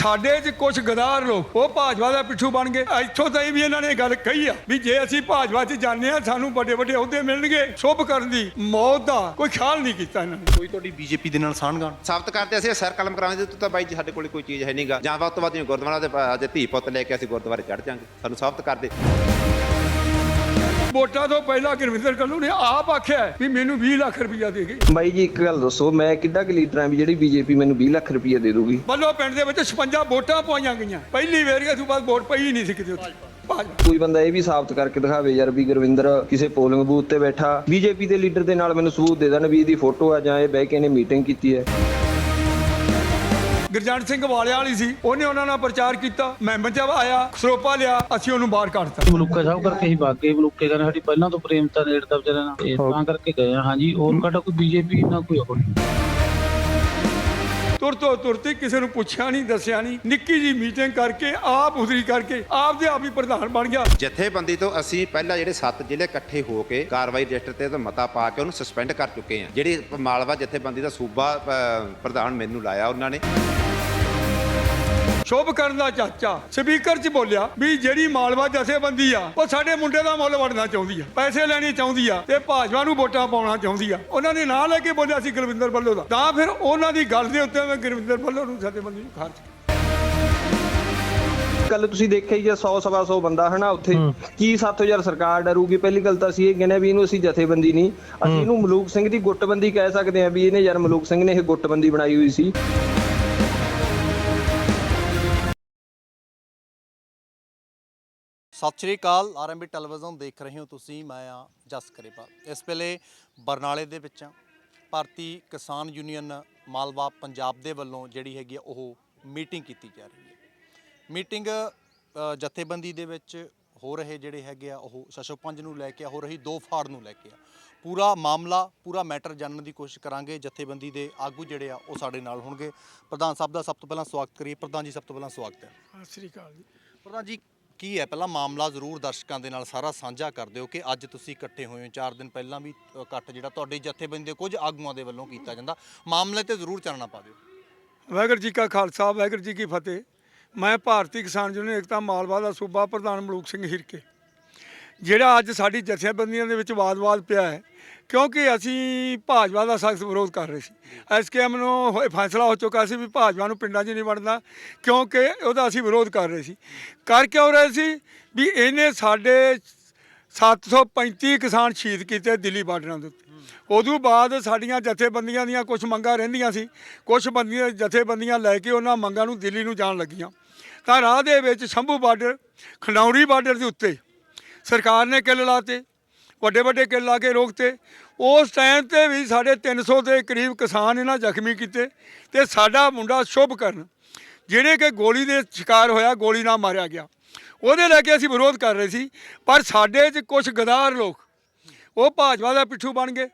ਸਾਡੇ 'ਚ ਕੁਝ ਗਦਾਰ ਲੋਕ ਉਹ ਭਾਜਪਾ ਦਾ ਪਿੱਠੂ ਬਣ ਗਏ। ਇੱਥੋਂ ਤਾਈਂ ਵੀ ਇਹਨਾਂ ਨੇ ਗੱਲ ਕਹੀ ਆ ਵੀ ਜੇ ਅਸੀਂ ਭਾਜਪਾ 'ਚ ਜਾਂਦੇ ਆ ਸਾਨੂੰ ਵੱਡੇ ਵੱਡੇ ਅਹੁਦੇ ਮਿਲਣਗੇ। ਸ਼ੁਭ ਕਰਨ ਦੀ ਮੌਤ ਦਾ ਕੋਈ ਖਿਆਲ ਨਹੀਂ ਕੀਤਾ ਇਹਨਾਂ ਨੇ। ਕੋਈ ਤੁਹਾਡੀ ਬੀਜੇਪੀ ਦੇ ਨਾਲ ਸਾਂਝਗਾਣ ਸਾਬਤ ਕਰਦੇ ਅਸੀਂ ਸਰ ਕਲਮ ਕਰਾਂਗੇ ਤੇ ਤਾਂ ਬਾਈ ਜੀ ਸਾਡੇ ਕੋਲ ਕੋਈ ਚੀਜ਼ ਹੈ ਨਹੀਂਗਾ ਜਾਂ ਵੱਧ ਤੋਂ ਵੱਧ ਗੁਰਦੁਆਰਾ ਦੇ ਧੀ ਪੁੱਤ ਲੈ ਕੇ ਅਸੀਂ ਗੁਰਦੁਆਰੇ ਚੜ ਜਾਾਂਗੇ। ਸਾਨੂੰ ਸਾਬਤ ਕਰਦੇ ਵੋਟਾਂ ਤੋਂ ਪਹਿਲਾਂ ਗੁਰਵਿੰਦਰ ਕੱਲੂ ਨੇ ਆਪ ਆਖਿਆ ਵੀ ਮੈਨੂੰ 20 ਲੱਖ ਰੁਪਇਆ ਦੇ ਗਈ ਬਾਈ ਜੀ ਇੱਕ ਗੱਲ ਦੱਸੋ ਮੈਂ ਕਿੱਡਾ ਕੁ ਲੀਡਰ ਆਂ ਵੀ ਜਿਹੜੀ ਬੀਜੇਪੀ ਮੈਨੂੰ 20 ਲੱਖ ਰੁਪਏ ਦੇ ਦੂਗੀ ਵੱਲੋਂ ਪਿੰਡ ਦੇ ਵਿੱਚ 56 ਵੋਟਾਂ ਪਾਈਆਂ ਗਈਆਂ। ਪਹਿਲੀ ਵਾਰ ਇਸ ਤੋਂ ਬਾਅਦ ਵੋਟ ਪਈ ਹੀ ਨਹੀਂ ਸੀ ਕਿਤੇ ਉੱਥੇ। ਕੋਈ ਬੰਦਾ ਇਹ ਵੀ ਸਾਬਤ ਕਰਕੇ ਦਿਖਾਵੇ ਯਾਰ ਵੀ ਗੁਰਵਿੰਦਰ ਕਿਸੇ ਪੋਲਿੰਗ ਬੂਥ ਤੇ ਬੈਠਾ। ਬੀਜੇਪੀ ਦੇ ਲੀਡਰ ਦੇ ਨਾਲ ਮੈਨੂੰ ਸਬੂਤ ਦੇ ਦੇਣ ਵੀ ਇਹਦੀ ਫੋਟੋ ਆ ਜਾਂ ਇਹ ਬਹਿ ਕੇ ਇਹਨੇ ਮੀਟਿੰਗ ਕੀਤੀ ਹੈ। ਗੁਰਜੰਟ ਸਿੰਘ ਵਾਲਿਆਂ ਵਾਲੀ ਸੀ ਉਹਨੇ ਉਹਨਾਂ ਨਾਲ ਪ੍ਰਚਾਰ ਕੀਤਾ ਮੈਂਬਰ ਜਬ ਆਇਆ ਸਰੋਪਾ ਲਿਆ ਅਸੀਂ ਉਹਨੂੰ ਬਾਹਰ ਕੱਢਤਾ ਮਲੂਕਾ ਸਾਹਿਬ ਕਰਕੇ ਹੀ ਬਾਗੇ ਮਲੂਕੇ ਕਹਿੰਦੇ ਸਾਡੀ ਪਹਿਲਾਂ ਤੋਂ ਪ੍ਰੇਮਤਾ ਨੇੜਤਾ ਵਿਚਾਰਿਆਂ ਨਾਲ। ਤੇ ਤਾਂ ਕਰਕੇ ਗਏ ਆ ਹਾਂਜੀ ਹੋਰ ਸਾਡਾ ਕੋਈ ਬੀਜੇਪੀ ਨਾ ਕੋਈ ਹੋਰ? ਤੁਰਤੋ ਤੁਰਤੀ ਕਿਸੇ ਨੂੰ ਪੁੱਛਿਆ ਨਹੀਂ ਦੱਸਿਆ ਨਹੀਂ। ਨਿੱਕੀ ਜੀ ਮੀਟਿੰਗ ਕਰਕੇ ਆਪ ਉਧਰੀ ਕਰਕੇ ਆਪ ਦੇ ਆਪ ਹੀ ਪ੍ਰਧਾਨ ਬਣ ਗਿਆ। ਜਥੇਬੰਦੀ ਤੋਂ ਅਸੀਂ ਪਹਿਲਾਂ ਜਿਹੜੇ 7 ਜ਼ਿਲ੍ਹੇ ਇਕੱਠੇ ਹੋ ਕੇ ਕਾਰਵਾਈ ਰਜਿਸਟਰ ਤੇ ਤਾਂ ਮਤਾ ਪਾ ਕੇ ਉਹਨੂੰ ਸਸਪੈਂਡ ਕਰ ਚੁੱਕੇ ਹਾਂ। ਜਿਹੜੀ ਮਾਲਵਾ ਜਥੇਬੰਦੀ ਦਾ ਸੂਬਾ ਪ੍ਰਧਾਨ ਮੈਨੂੰ ਲਾਇਆ ਉਹਨਾਂ ਨੇ। ਸ਼ੁਭ ਕਰਨ ਦਾ ਚਾਚਾ ਸਪੀਕਰ 'ਚ ਬੋਲਿਆ ਵੀ ਜਿਹੜੀ ਮਾਲਵਾ ਜਥੇਬੰਦੀ ਆ ਉਹ ਸਾਡੇ ਮੁੰਡੇ ਦਾ ਮੁੱਲ ਵੜਨਾ ਚਾਹੁੰਦੀ ਆ ਪੈਸੇ ਲੈਣੇ ਚਾਹੁੰਦੀ ਆ ਤੇ ਭਾਜਪਾ ਨੂੰ ਵੋਟਾਂ ਪਾਉਣਾ ਚਾਹੁੰਦੀ ਆ। ਉਹਨਾਂ ਨੇ ਨਾਂ ਲੈ ਕੇ ਬੋਲਿਆ ਸੀ ਗੁਰਵਿੰਦਰ ਵੱਲੋਂ ਦਾ। ਤਾਂ ਫਿਰ ਉਹਨਾਂ ਦੀ ਗੱਲ ਦੇ ਉੱਤੇ ਮੈਂ ਗੁਰਵਿੰਦਰ ਵੱਲੋਂ ਨੂੰ ਜਥੇਬੰਦੀ ਨੂੰ ਖਾਰਜ ਕੱਲ ਤੁਸੀਂ ਦੇਖਿਆ ਹੀ ਜੇ 100 ਸਵਾ 100 ਬੰਦਾ ਹਨਾ ਉੱਥੇ। ਕੀ 7000 ਸਰਕਾਰ ਡਰੂਗੀ? ਪਹਿਲੀ ਗੱਲ ਤਾਂ ਅਸੀਂ ਇਹ ਕਹਿੰਦੇ ਵੀ ਇਹਨੂੰ ਅਸੀਂ ਜਥੇਬੰਦੀ ਨਹੀਂ। ਅਸੀਂ ਇਹਨੂੰ ਮਲੂਕ ਸਿੰਘ ਦੀ ਗੁੱਟਬੰਦੀ ਕਹਿ ਸਕਦੇ ਹਾਂ ਵੀ ਇਹਨੇ ਯਾਰ ਮਲੂਕ ਸਿੰਘ ਨੇ ਇਹ ਗੁੱਟਬੰਦੀ ਬਣਾਈ ਹੋਈ ਸੀ। ਸਤਿ ਸ਼੍ਰੀ ਅਕਾਲ ਆਰਐਮਬੀ ਟੈਲੀਵਿਜ਼ਨ ਦੇਖ ਰਹੇ ਹੋ ਤੁਸੀਂ ਮੈਂ ਆ ਜਸ ਕਰੇਪਾਲ ਇਸ ਵੇਲੇ ਬਰਨਾਲੇ ਦੇ ਵਿੱਚ ਹਾਂ। ਭਾਰਤੀ ਕਿਸਾਨ ਯੂਨੀਅਨ ਮਾਲਵਾ ਪੰਜਾਬ ਦੇ ਵੱਲੋਂ ਜਿਹੜੀ ਹੈਗੀ ਆ ਉਹ ਮੀਟਿੰਗ ਕੀਤੀ ਜਾ ਰਹੀ ਹੈ। ਮੀਟਿੰਗ ਜਥੇਬੰਦੀ ਦੇ ਵਿੱਚ ਹੋ ਰਹੇ ਜਿਹੜੇ ਹੈਗੇ ਆ ਉਹ ਸ਼ਸ਼ੋਪੰਜ ਨੂੰ ਲੈ ਕੇ ਆ, ਹੋ ਰਹੀ ਦੋ ਫਾੜ ਨੂੰ ਲੈ ਕੇ ਆ। ਪੂਰਾ ਮਾਮਲਾ ਪੂਰਾ ਮੈਟਰ ਜਾਣਨ ਦੀ ਕੋਸ਼ਿਸ਼ ਕਰਾਂਗੇ ਜਥੇਬੰਦੀ ਦੇ ਆਗੂ ਜਿਹੜੇ ਆ ਉਹ ਸਾਡੇ ਨਾਲ ਹੋਣਗੇ। ਪ੍ਰਧਾਨ ਸਾਹਿਬ ਦਾ ਸਭ ਤੋਂ ਪਹਿਲਾਂ ਸਵਾਗਤ ਕਰੀਏ। ਪ੍ਰਧਾਨ ਜੀ ਸਭ ਤੋਂ ਪਹਿਲਾਂ ਸਵਾਗਤ ਹੈ। ਸਤਿ ਸ੍ਰੀ ਅਕਾਲ ਜੀ। ਪ੍ਰਧਾਨ ਜੀ ਕੀ ਹੈ? ਪਹਿਲਾਂ ਮਾਮਲਾ ਜ਼ਰੂਰ ਦਰਸ਼ਕਾਂ ਦੇ ਨਾਲ ਸਾਰਾ ਸਾਂਝਾ ਕਰ ਦਿਓ ਕਿ ਅੱਜ ਤੁਸੀਂ ਇਕੱਠੇ ਹੋਏ ਹੋ। 4 ਦਿਨ ਪਹਿਲਾਂ ਵੀ ਇਕੱਠ ਜਿਹੜਾ ਤੁਹਾਡੇ ਜਥੇਬੰਦੀ ਦੇ ਕੁਝ ਆਗੂਆਂ ਦੇ ਵੱਲੋਂ ਕੀਤਾ ਜਾਂਦਾ। ਮਾਮਲੇ ਤੇ ਜ਼ਰੂਰ ਚਾਨਣਾ ਪਾ ਦਿਓ। ਵਾਹਿਗੁਰੂ ਜੀ ਕਾ ਖਾਲਸਾ, ਵਾਹਿਗੁਰੂ ਜੀ ਕੀ ਫਤਿਹ। ਮੈਂ ਭਾਰਤੀ ਕਿਸਾਨ ਯੂਨੀਅਨ ਏਕਤਾ ਮਾਲਵਾ ਦਾ ਸੂਬਾ ਪ੍ਰਧਾਨ ਮਲੂਕ ਸਿੰਘ ਹਿਰਕੇ। ਜਿਹੜਾ ਅੱਜ ਸਾਡੀ ਜਥੇਬੰਦੀਆਂ ਦੇ ਵਿੱਚ ਵਾਦ-ਵਾਦ ਪਿਆ ਹੈ ਕਿਉਂਕਿ ਅਸੀਂ ਭਾਜਪਾ ਦਾ ਸਖਤ ਵਿਰੋਧ ਕਰ ਰਹੇ ਸੀ। ਐਸਕੇਐਮ ਨੂੰ ਹੋਏ ਫੈਸਲਾ ਹੋ ਚੁੱਕਾ ਸੀ ਵੀ ਭਾਜਪਾ ਨੂੰ ਪਿੰਡਾਂ 'ਚ ਨਹੀਂ ਵੜਨਾ, ਕਿਉਂਕਿ ਉਹਦਾ ਅਸੀਂ ਵਿਰੋਧ ਕਰ ਰਹੇ ਸੀ। ਕਰ ਕਿਉਂ ਰਹੇ ਸੀ? ਵੀ ਇਹਨੇ ਸਾਡੇ 735 ਕਿਸਾਨ ਸ਼ਹੀਦ ਕੀਤੇ ਦਿੱਲੀ ਬਾਰਡਰਾਂ ਦੇ ਉੱਤੇ। ਉਦੋਂ ਬਾਅਦ ਸਾਡੀਆਂ ਜਥੇਬੰਦੀਆਂ ਦੀਆਂ ਕੁਝ ਮੰਗਾਂ ਰਹਿੰਦੀਆਂ ਸੀ। ਕੁਝ ਬੰਦੀਆਂ, ਜਥੇਬੰਦੀਆਂ ਲੈ ਕੇ ਉਹਨਾਂ ਮੰਗਾਂ ਨੂੰ ਦਿੱਲੀ ਨੂੰ ਜਾਣ ਲੱਗੀਆਂ। ਤਾਂ ਰਾਹ ਦੇ ਵਿੱਚ ਸ਼ੰਭੂ ਬਾਰਡਰ, ਖੰਡੌਰੀ ਬਾਰਡਰ ਦੇ ਉੱਤੇ ਸਰਕਾਰ ਨੇ ਕਿੱਲ ਲਾਤੇ। ਵੱਡੇ ਵੱਡੇ ਕਿੱਲ ਲਾ ਕੇ ਰੋਕਤੇ। ਉਸ ਟਾਈਮ ਤੇ ਵੀ ਸਾਡੇ 300 ਦੇ ਕਰੀਬ ਕਿਸਾਨ ਇਹਨਾਂ ਜ਼ਖਮੀ ਕੀਤੇ ਤੇ ਸਾਡਾ ਮੁੰਡਾ ਸ਼ੁਭ ਕਰਨ ਜਿਹੜੇ ਕਿ ਗੋਲੀ ਦੇ ਸ਼ਿਕਾਰ ਹੋਇਆ, ਗੋਲੀ ਨਾਲ ਮਾਰਿਆ ਗਿਆ। ਉਹਦੇ ਲੈ ਕੇ ਅਸੀਂ ਵਿਰੋਧ ਕਰ ਰਹੇ ਸੀ, ਪਰ ਸਾਡੇ 'ਚ ਕੁਝ ਗਦਾਰ ਲੋਕ, ਉਹ ਭਾਜਪਾ ਦਾ ਪਿੱਠੂ ਬਣ ਗਏ।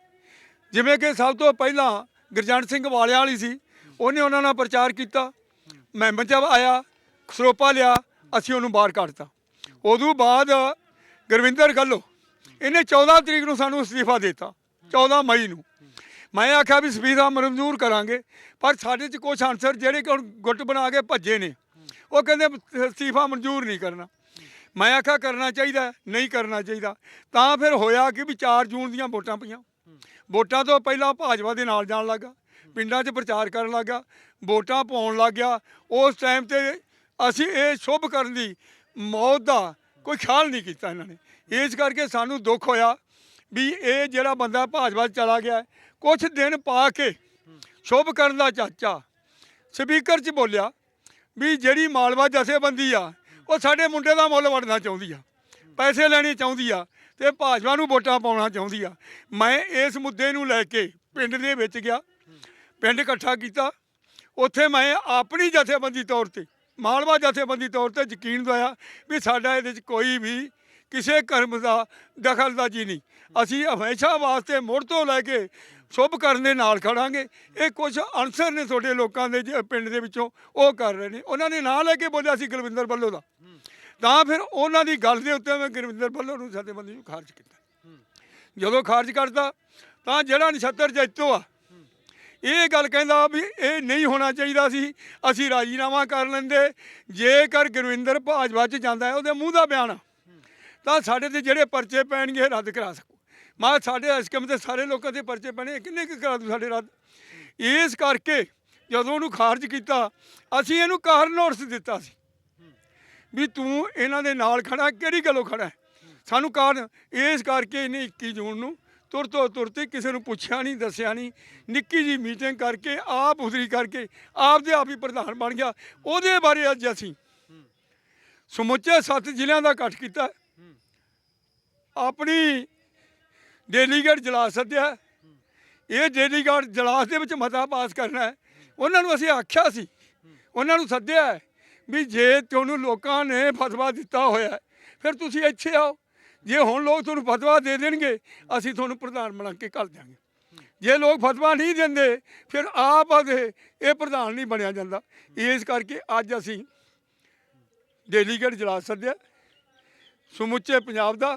ਜਿਵੇਂ ਕਿ ਸਭ ਤੋਂ ਪਹਿਲਾਂ ਗੁਰਜੰਟ ਸਿੰਘ ਵਾਲਿਆਂ ਵਾਲੀ ਸੀ, ਉਹਨੇ ਉਹਨਾਂ ਨਾਲ ਪ੍ਰਚਾਰ ਕੀਤਾ। ਮੈਂਬਰ ਜਬ ਆਇਆ, ਸਰੋਪਾ ਲਿਆ, ਅਸੀਂ ਉਹਨੂੰ ਬਾਹਰ ਕੱਢਤਾ। ਉਦੋਂ ਬਾਅਦ ਗੁਰਵਿੰਦਰ ਗੱਲੋ ਇਹਨੇ 14 ਤਰੀਕ ਨੂੰ ਸਾਨੂੰ ਅਸਤੀਫਾ ਦਿੱਤਾ 14 ਮਈ ਨੂੰ। ਮੈਂ ਆਖਿਆ ਵੀ ਅਸਤੀਫਾ ਮਨਜ਼ੂਰ ਕਰਾਂਗੇ, ਪਰ ਸਾਡੇ 'ਚ ਕੁਝ ਅਨਸਰ ਜਿਹੜੇ ਕਿ ਹੁਣ ਗੁੱਟ ਬਣਾ ਕੇ ਭੱਜੇ ਨੇ, ਉਹ ਕਹਿੰਦੇ ਅਸਤੀਫਾ ਮਨਜ਼ੂਰ ਨਹੀਂ ਕਰਨਾ। ਮੈਂ ਆਖਿਆ ਕਰਨਾ ਚਾਹੀਦਾ, ਨਹੀਂ ਕਰਨਾ ਚਾਹੀਦਾ। ਤਾਂ ਫਿਰ ਹੋਇਆ ਕਿ ਵੀ 4 ਜੂਨ ਦੀਆਂ ਵੋਟਾਂ ਪਈਆਂ। ਵੋਟਾਂ ਤੋਂ ਪਹਿਲਾਂ ਭਾਜਪਾ ਦੇ ਨਾਲ ਜਾਣ ਲੱਗਾ, ਪਿੰਡਾਂ 'ਚ ਪ੍ਰਚਾਰ ਕਰਨ ਲੱਗਾ, ਵੋਟਾਂ ਪਾਉਣ ਲੱਗ ਗਿਆ। ਉਸ ਟਾਈਮ ਤੇ ਅਸੀਂ ਇਹ ਸ਼ੁਭ ਕਰਨ ਦੀ ਮੌਤ ਦਾ ਕੋਈ ਖਿਆਲ ਨਹੀਂ ਕੀਤਾ ਇਹਨਾਂ ਨੇ। ਇਸ ਕਰਕੇ ਸਾਨੂੰ ਦੁੱਖ ਹੋਇਆ ਵੀ ਇਹ ਜਿਹੜਾ ਬੰਦਾ ਭਾਜਪਾ 'ਚ ਚਲਾ ਗਿਆ ਕੁਝ ਦਿਨ ਪਾ ਕੇ ਸ਼ੁਭ ਕਰਨ ਦਾ ਚਾਚਾ ਸਪੀਕਰ 'ਚ ਬੋਲਿਆ ਵੀ ਜਿਹੜੀ ਮਾਲਵਾ ਜਥੇਬੰਦੀ ਆ, ਉਹ ਸਾਡੇ ਮੁੰਡੇ ਦਾ ਮੁੱਲ ਵੜਨਾ ਚਾਹੁੰਦੀ ਆ, ਪੈਸੇ ਲੈਣੇ ਚਾਹੁੰਦੀ ਆ ਤੇ ਭਾਜਪਾ ਨੂੰ ਵੋਟਾਂ ਪਾਉਣਾ ਚਾਹੁੰਦੀ ਆ। ਮੈਂ ਇਸ ਮੁੱਦੇ ਨੂੰ ਲੈ ਕੇ ਪਿੰਡ ਦੇ ਵਿੱਚ ਗਿਆ, ਪਿੰਡ ਇਕੱਠਾ ਕੀਤਾ। ਉੱਥੇ ਮੈਂ ਆਪਣੀ ਜਥੇਬੰਦੀ ਤੌਰ ਤੇ, ਮਾਲਵਾ ਜਥੇਬੰਦੀ ਤੌਰ ਤੇ ਯਕੀਨ ਦਵਾਇਆ ਵੀ ਸਾਡਾ ਇਹਦੇ ਵਿੱਚ ਕੋਈ ਵੀ ਕਿਸੇ ਕਰਮ ਦਾ ਦਖਲਅੰਦਾਜ਼ੀ ਨਹੀਂ। ਅਸੀਂ ਹਮੇਸ਼ਾ ਵਾਸਤੇ ਮੁੜ ਤੋਂ ਲੈ ਕੇ ਸ਼ੁਭ ਕਰਨ ਦੇ ਨਾਲ ਖੜਾਂਗੇ। ਇਹ ਕੁਝ ਅਨਸਰ ਨੇ ਤੁਹਾਡੇ ਲੋਕਾਂ ਦੇ ਜ- ਪਿੰਡ ਦੇ ਵਿੱਚੋਂ ਉਹ ਕਰ ਰਹੇ ਨੇ। ਉਹਨਾਂ ਨੇ ਨਾਂ ਲੈ ਕੇ ਬੋਲਿਆ ਸੀ ਗੁਰਵਿੰਦਰ ਬੱਲੋ ਦਾ। ਤਾਂ ਫਿਰ ਉਹਨਾਂ ਦੀ ਗੱਲ ਦੇ ਉੱਤੇ ਮੈਂ ਗੁਰਵਿੰਦਰ ਬੱਲੋ ਨੂੰ ਜਥੇਬੰਦੀ ਨੂੰ ਖਾਰਜ ਕੀਤਾ। ਜਦੋਂ ਖਾਰਜ ਕਰਦਾ ਤਾਂ ਜਿਹੜਾ ਨਛੱਤਰ ਜੈਤੋ ਆ ਇਹ ਗੱਲ ਕਹਿੰਦਾ ਵੀ ਇਹ ਨਹੀਂ ਹੋਣਾ ਚਾਹੀਦਾ ਸੀ। ਅਸੀਂ ਰਾਜੀਨਾਮਾ ਕਰ ਲੈਂਦੇ। ਜੇਕਰ ਗੁਰਵਿੰਦਰ ਭਾਜਪਾ 'ਚ ਜਾਂਦਾ ਹੈ ਉਹਦੇ ਮੂੰਹ ਦਾ ਬਿਆਨ ਆ, ਤਾਂ ਸਾਡੇ ਤੇ ਜਿਹੜੇ ਪਰਚੇ ਪੈਣਗੇ ਇਹ ਰੱਦ ਕਰਾ ਸਕੋ। ਮੈਂ ਸਾਡੇ ਹਸਕਮ ਦੇ ਸਾਰੇ ਲੋਕਾਂ ਦੇ ਪਰਚੇ ਪੈਣੇ ਕਿੰਨੇ ਕੁ ਕਰਾ ਦੂ ਸਾਡੇ ਰੱਦ? ਇਸ ਕਰਕੇ ਜਦੋਂ ਉਹਨੂੰ ਖਾਰਜ ਕੀਤਾ, ਅਸੀਂ ਇਹਨੂੰ ਕਾਰਨ ਨੋਟਿਸ ਦਿੱਤਾ ਸੀ। ਵੀ ਤੂੰ ਇਹਨਾਂ ਦੇ ਨਾਲ ਖੜਾ ਕਿਹੜੀ ਗੱਲੋਂ ਖੜਾ ਸਾਨੂੰ ਕਾਰਨ, ਇਸ ਕਰਕੇ ਇਹਨੇ 21 ਜੂਨ ਨੂੰ ਤੁਰ ਤੋਂ ਤੁਰਤੇ ਕਿਸੇ ਨੂੰ ਪੁੱਛਿਆ ਨਹੀਂ, ਦੱਸਿਆ ਨਹੀਂ। ਨਿੱਕੀ ਜੀ ਮੀਟਿੰਗ ਕਰਕੇ, ਆਪ ਉਧਰੀ ਕਰਕੇ ਆਪ ਦੇ ਆਪ ਹੀ ਪ੍ਰਧਾਨ ਬਣ ਗਿਆ। ਉਹਦੇ ਬਾਰੇ ਅੱਜ ਅਸੀਂ ਸਮੁੱਚੇ ਸੱਤ ਜ਼ਿਲ੍ਹਿਆਂ ਦਾ ਇਕੱਠ ਕੀਤਾ। ਆਪਣੀ ਡੇਲੀਗੇਟ ਜਲਾ ਸੱਦਿਆ। ਇਹ ਡੇਲੀਗੇਟ ਜਲਾਸ ਦੇ ਵਿੱਚ ਮਤਾ ਪਾਸ ਕਰਨਾ ਹੈ। ਉਹਨਾਂ ਨੂੰ ਅਸੀਂ ਆਖਿਆ ਸੀ। ਉਹਨਾਂ ਨੂੰ ਸੱਦਿਆ ਵੀ ਜੇ ਤੁਹਾਨੂੰ ਲੋਕਾਂ ਨੇ ਫਤਵਾ ਦਿੱਤਾ ਹੋਇਆ ਫਿਰ ਤੁਸੀਂ ਇੱਥੇ ਆਓ। ਜੇ ਹੁਣ ਲੋਕ ਤੁਹਾਨੂੰ ਫਤਵਾ ਦੇ ਦੇਣਗੇ, ਅਸੀਂ ਤੁਹਾਨੂੰ ਪ੍ਰਧਾਨ ਬਣਾ ਕੇ ਕਰ ਦਿਆਂਗੇ। ਜੇ ਲੋਕ ਫਤਵਾ ਨਹੀਂ ਦਿੰਦੇ, ਫਿਰ ਆਪ ਆਦੇ ਇਹ ਪ੍ਰਧਾਨ ਨਹੀਂ ਬਣਿਆ ਜਾਂਦਾ। ਇਸ ਕਰਕੇ ਅੱਜ ਅਸੀਂ ਡੇਲੀਗੇਟ ਜਲਾ ਸੱਦਿਆ। ਸਮੁੱਚੇ ਪੰਜਾਬ ਦਾ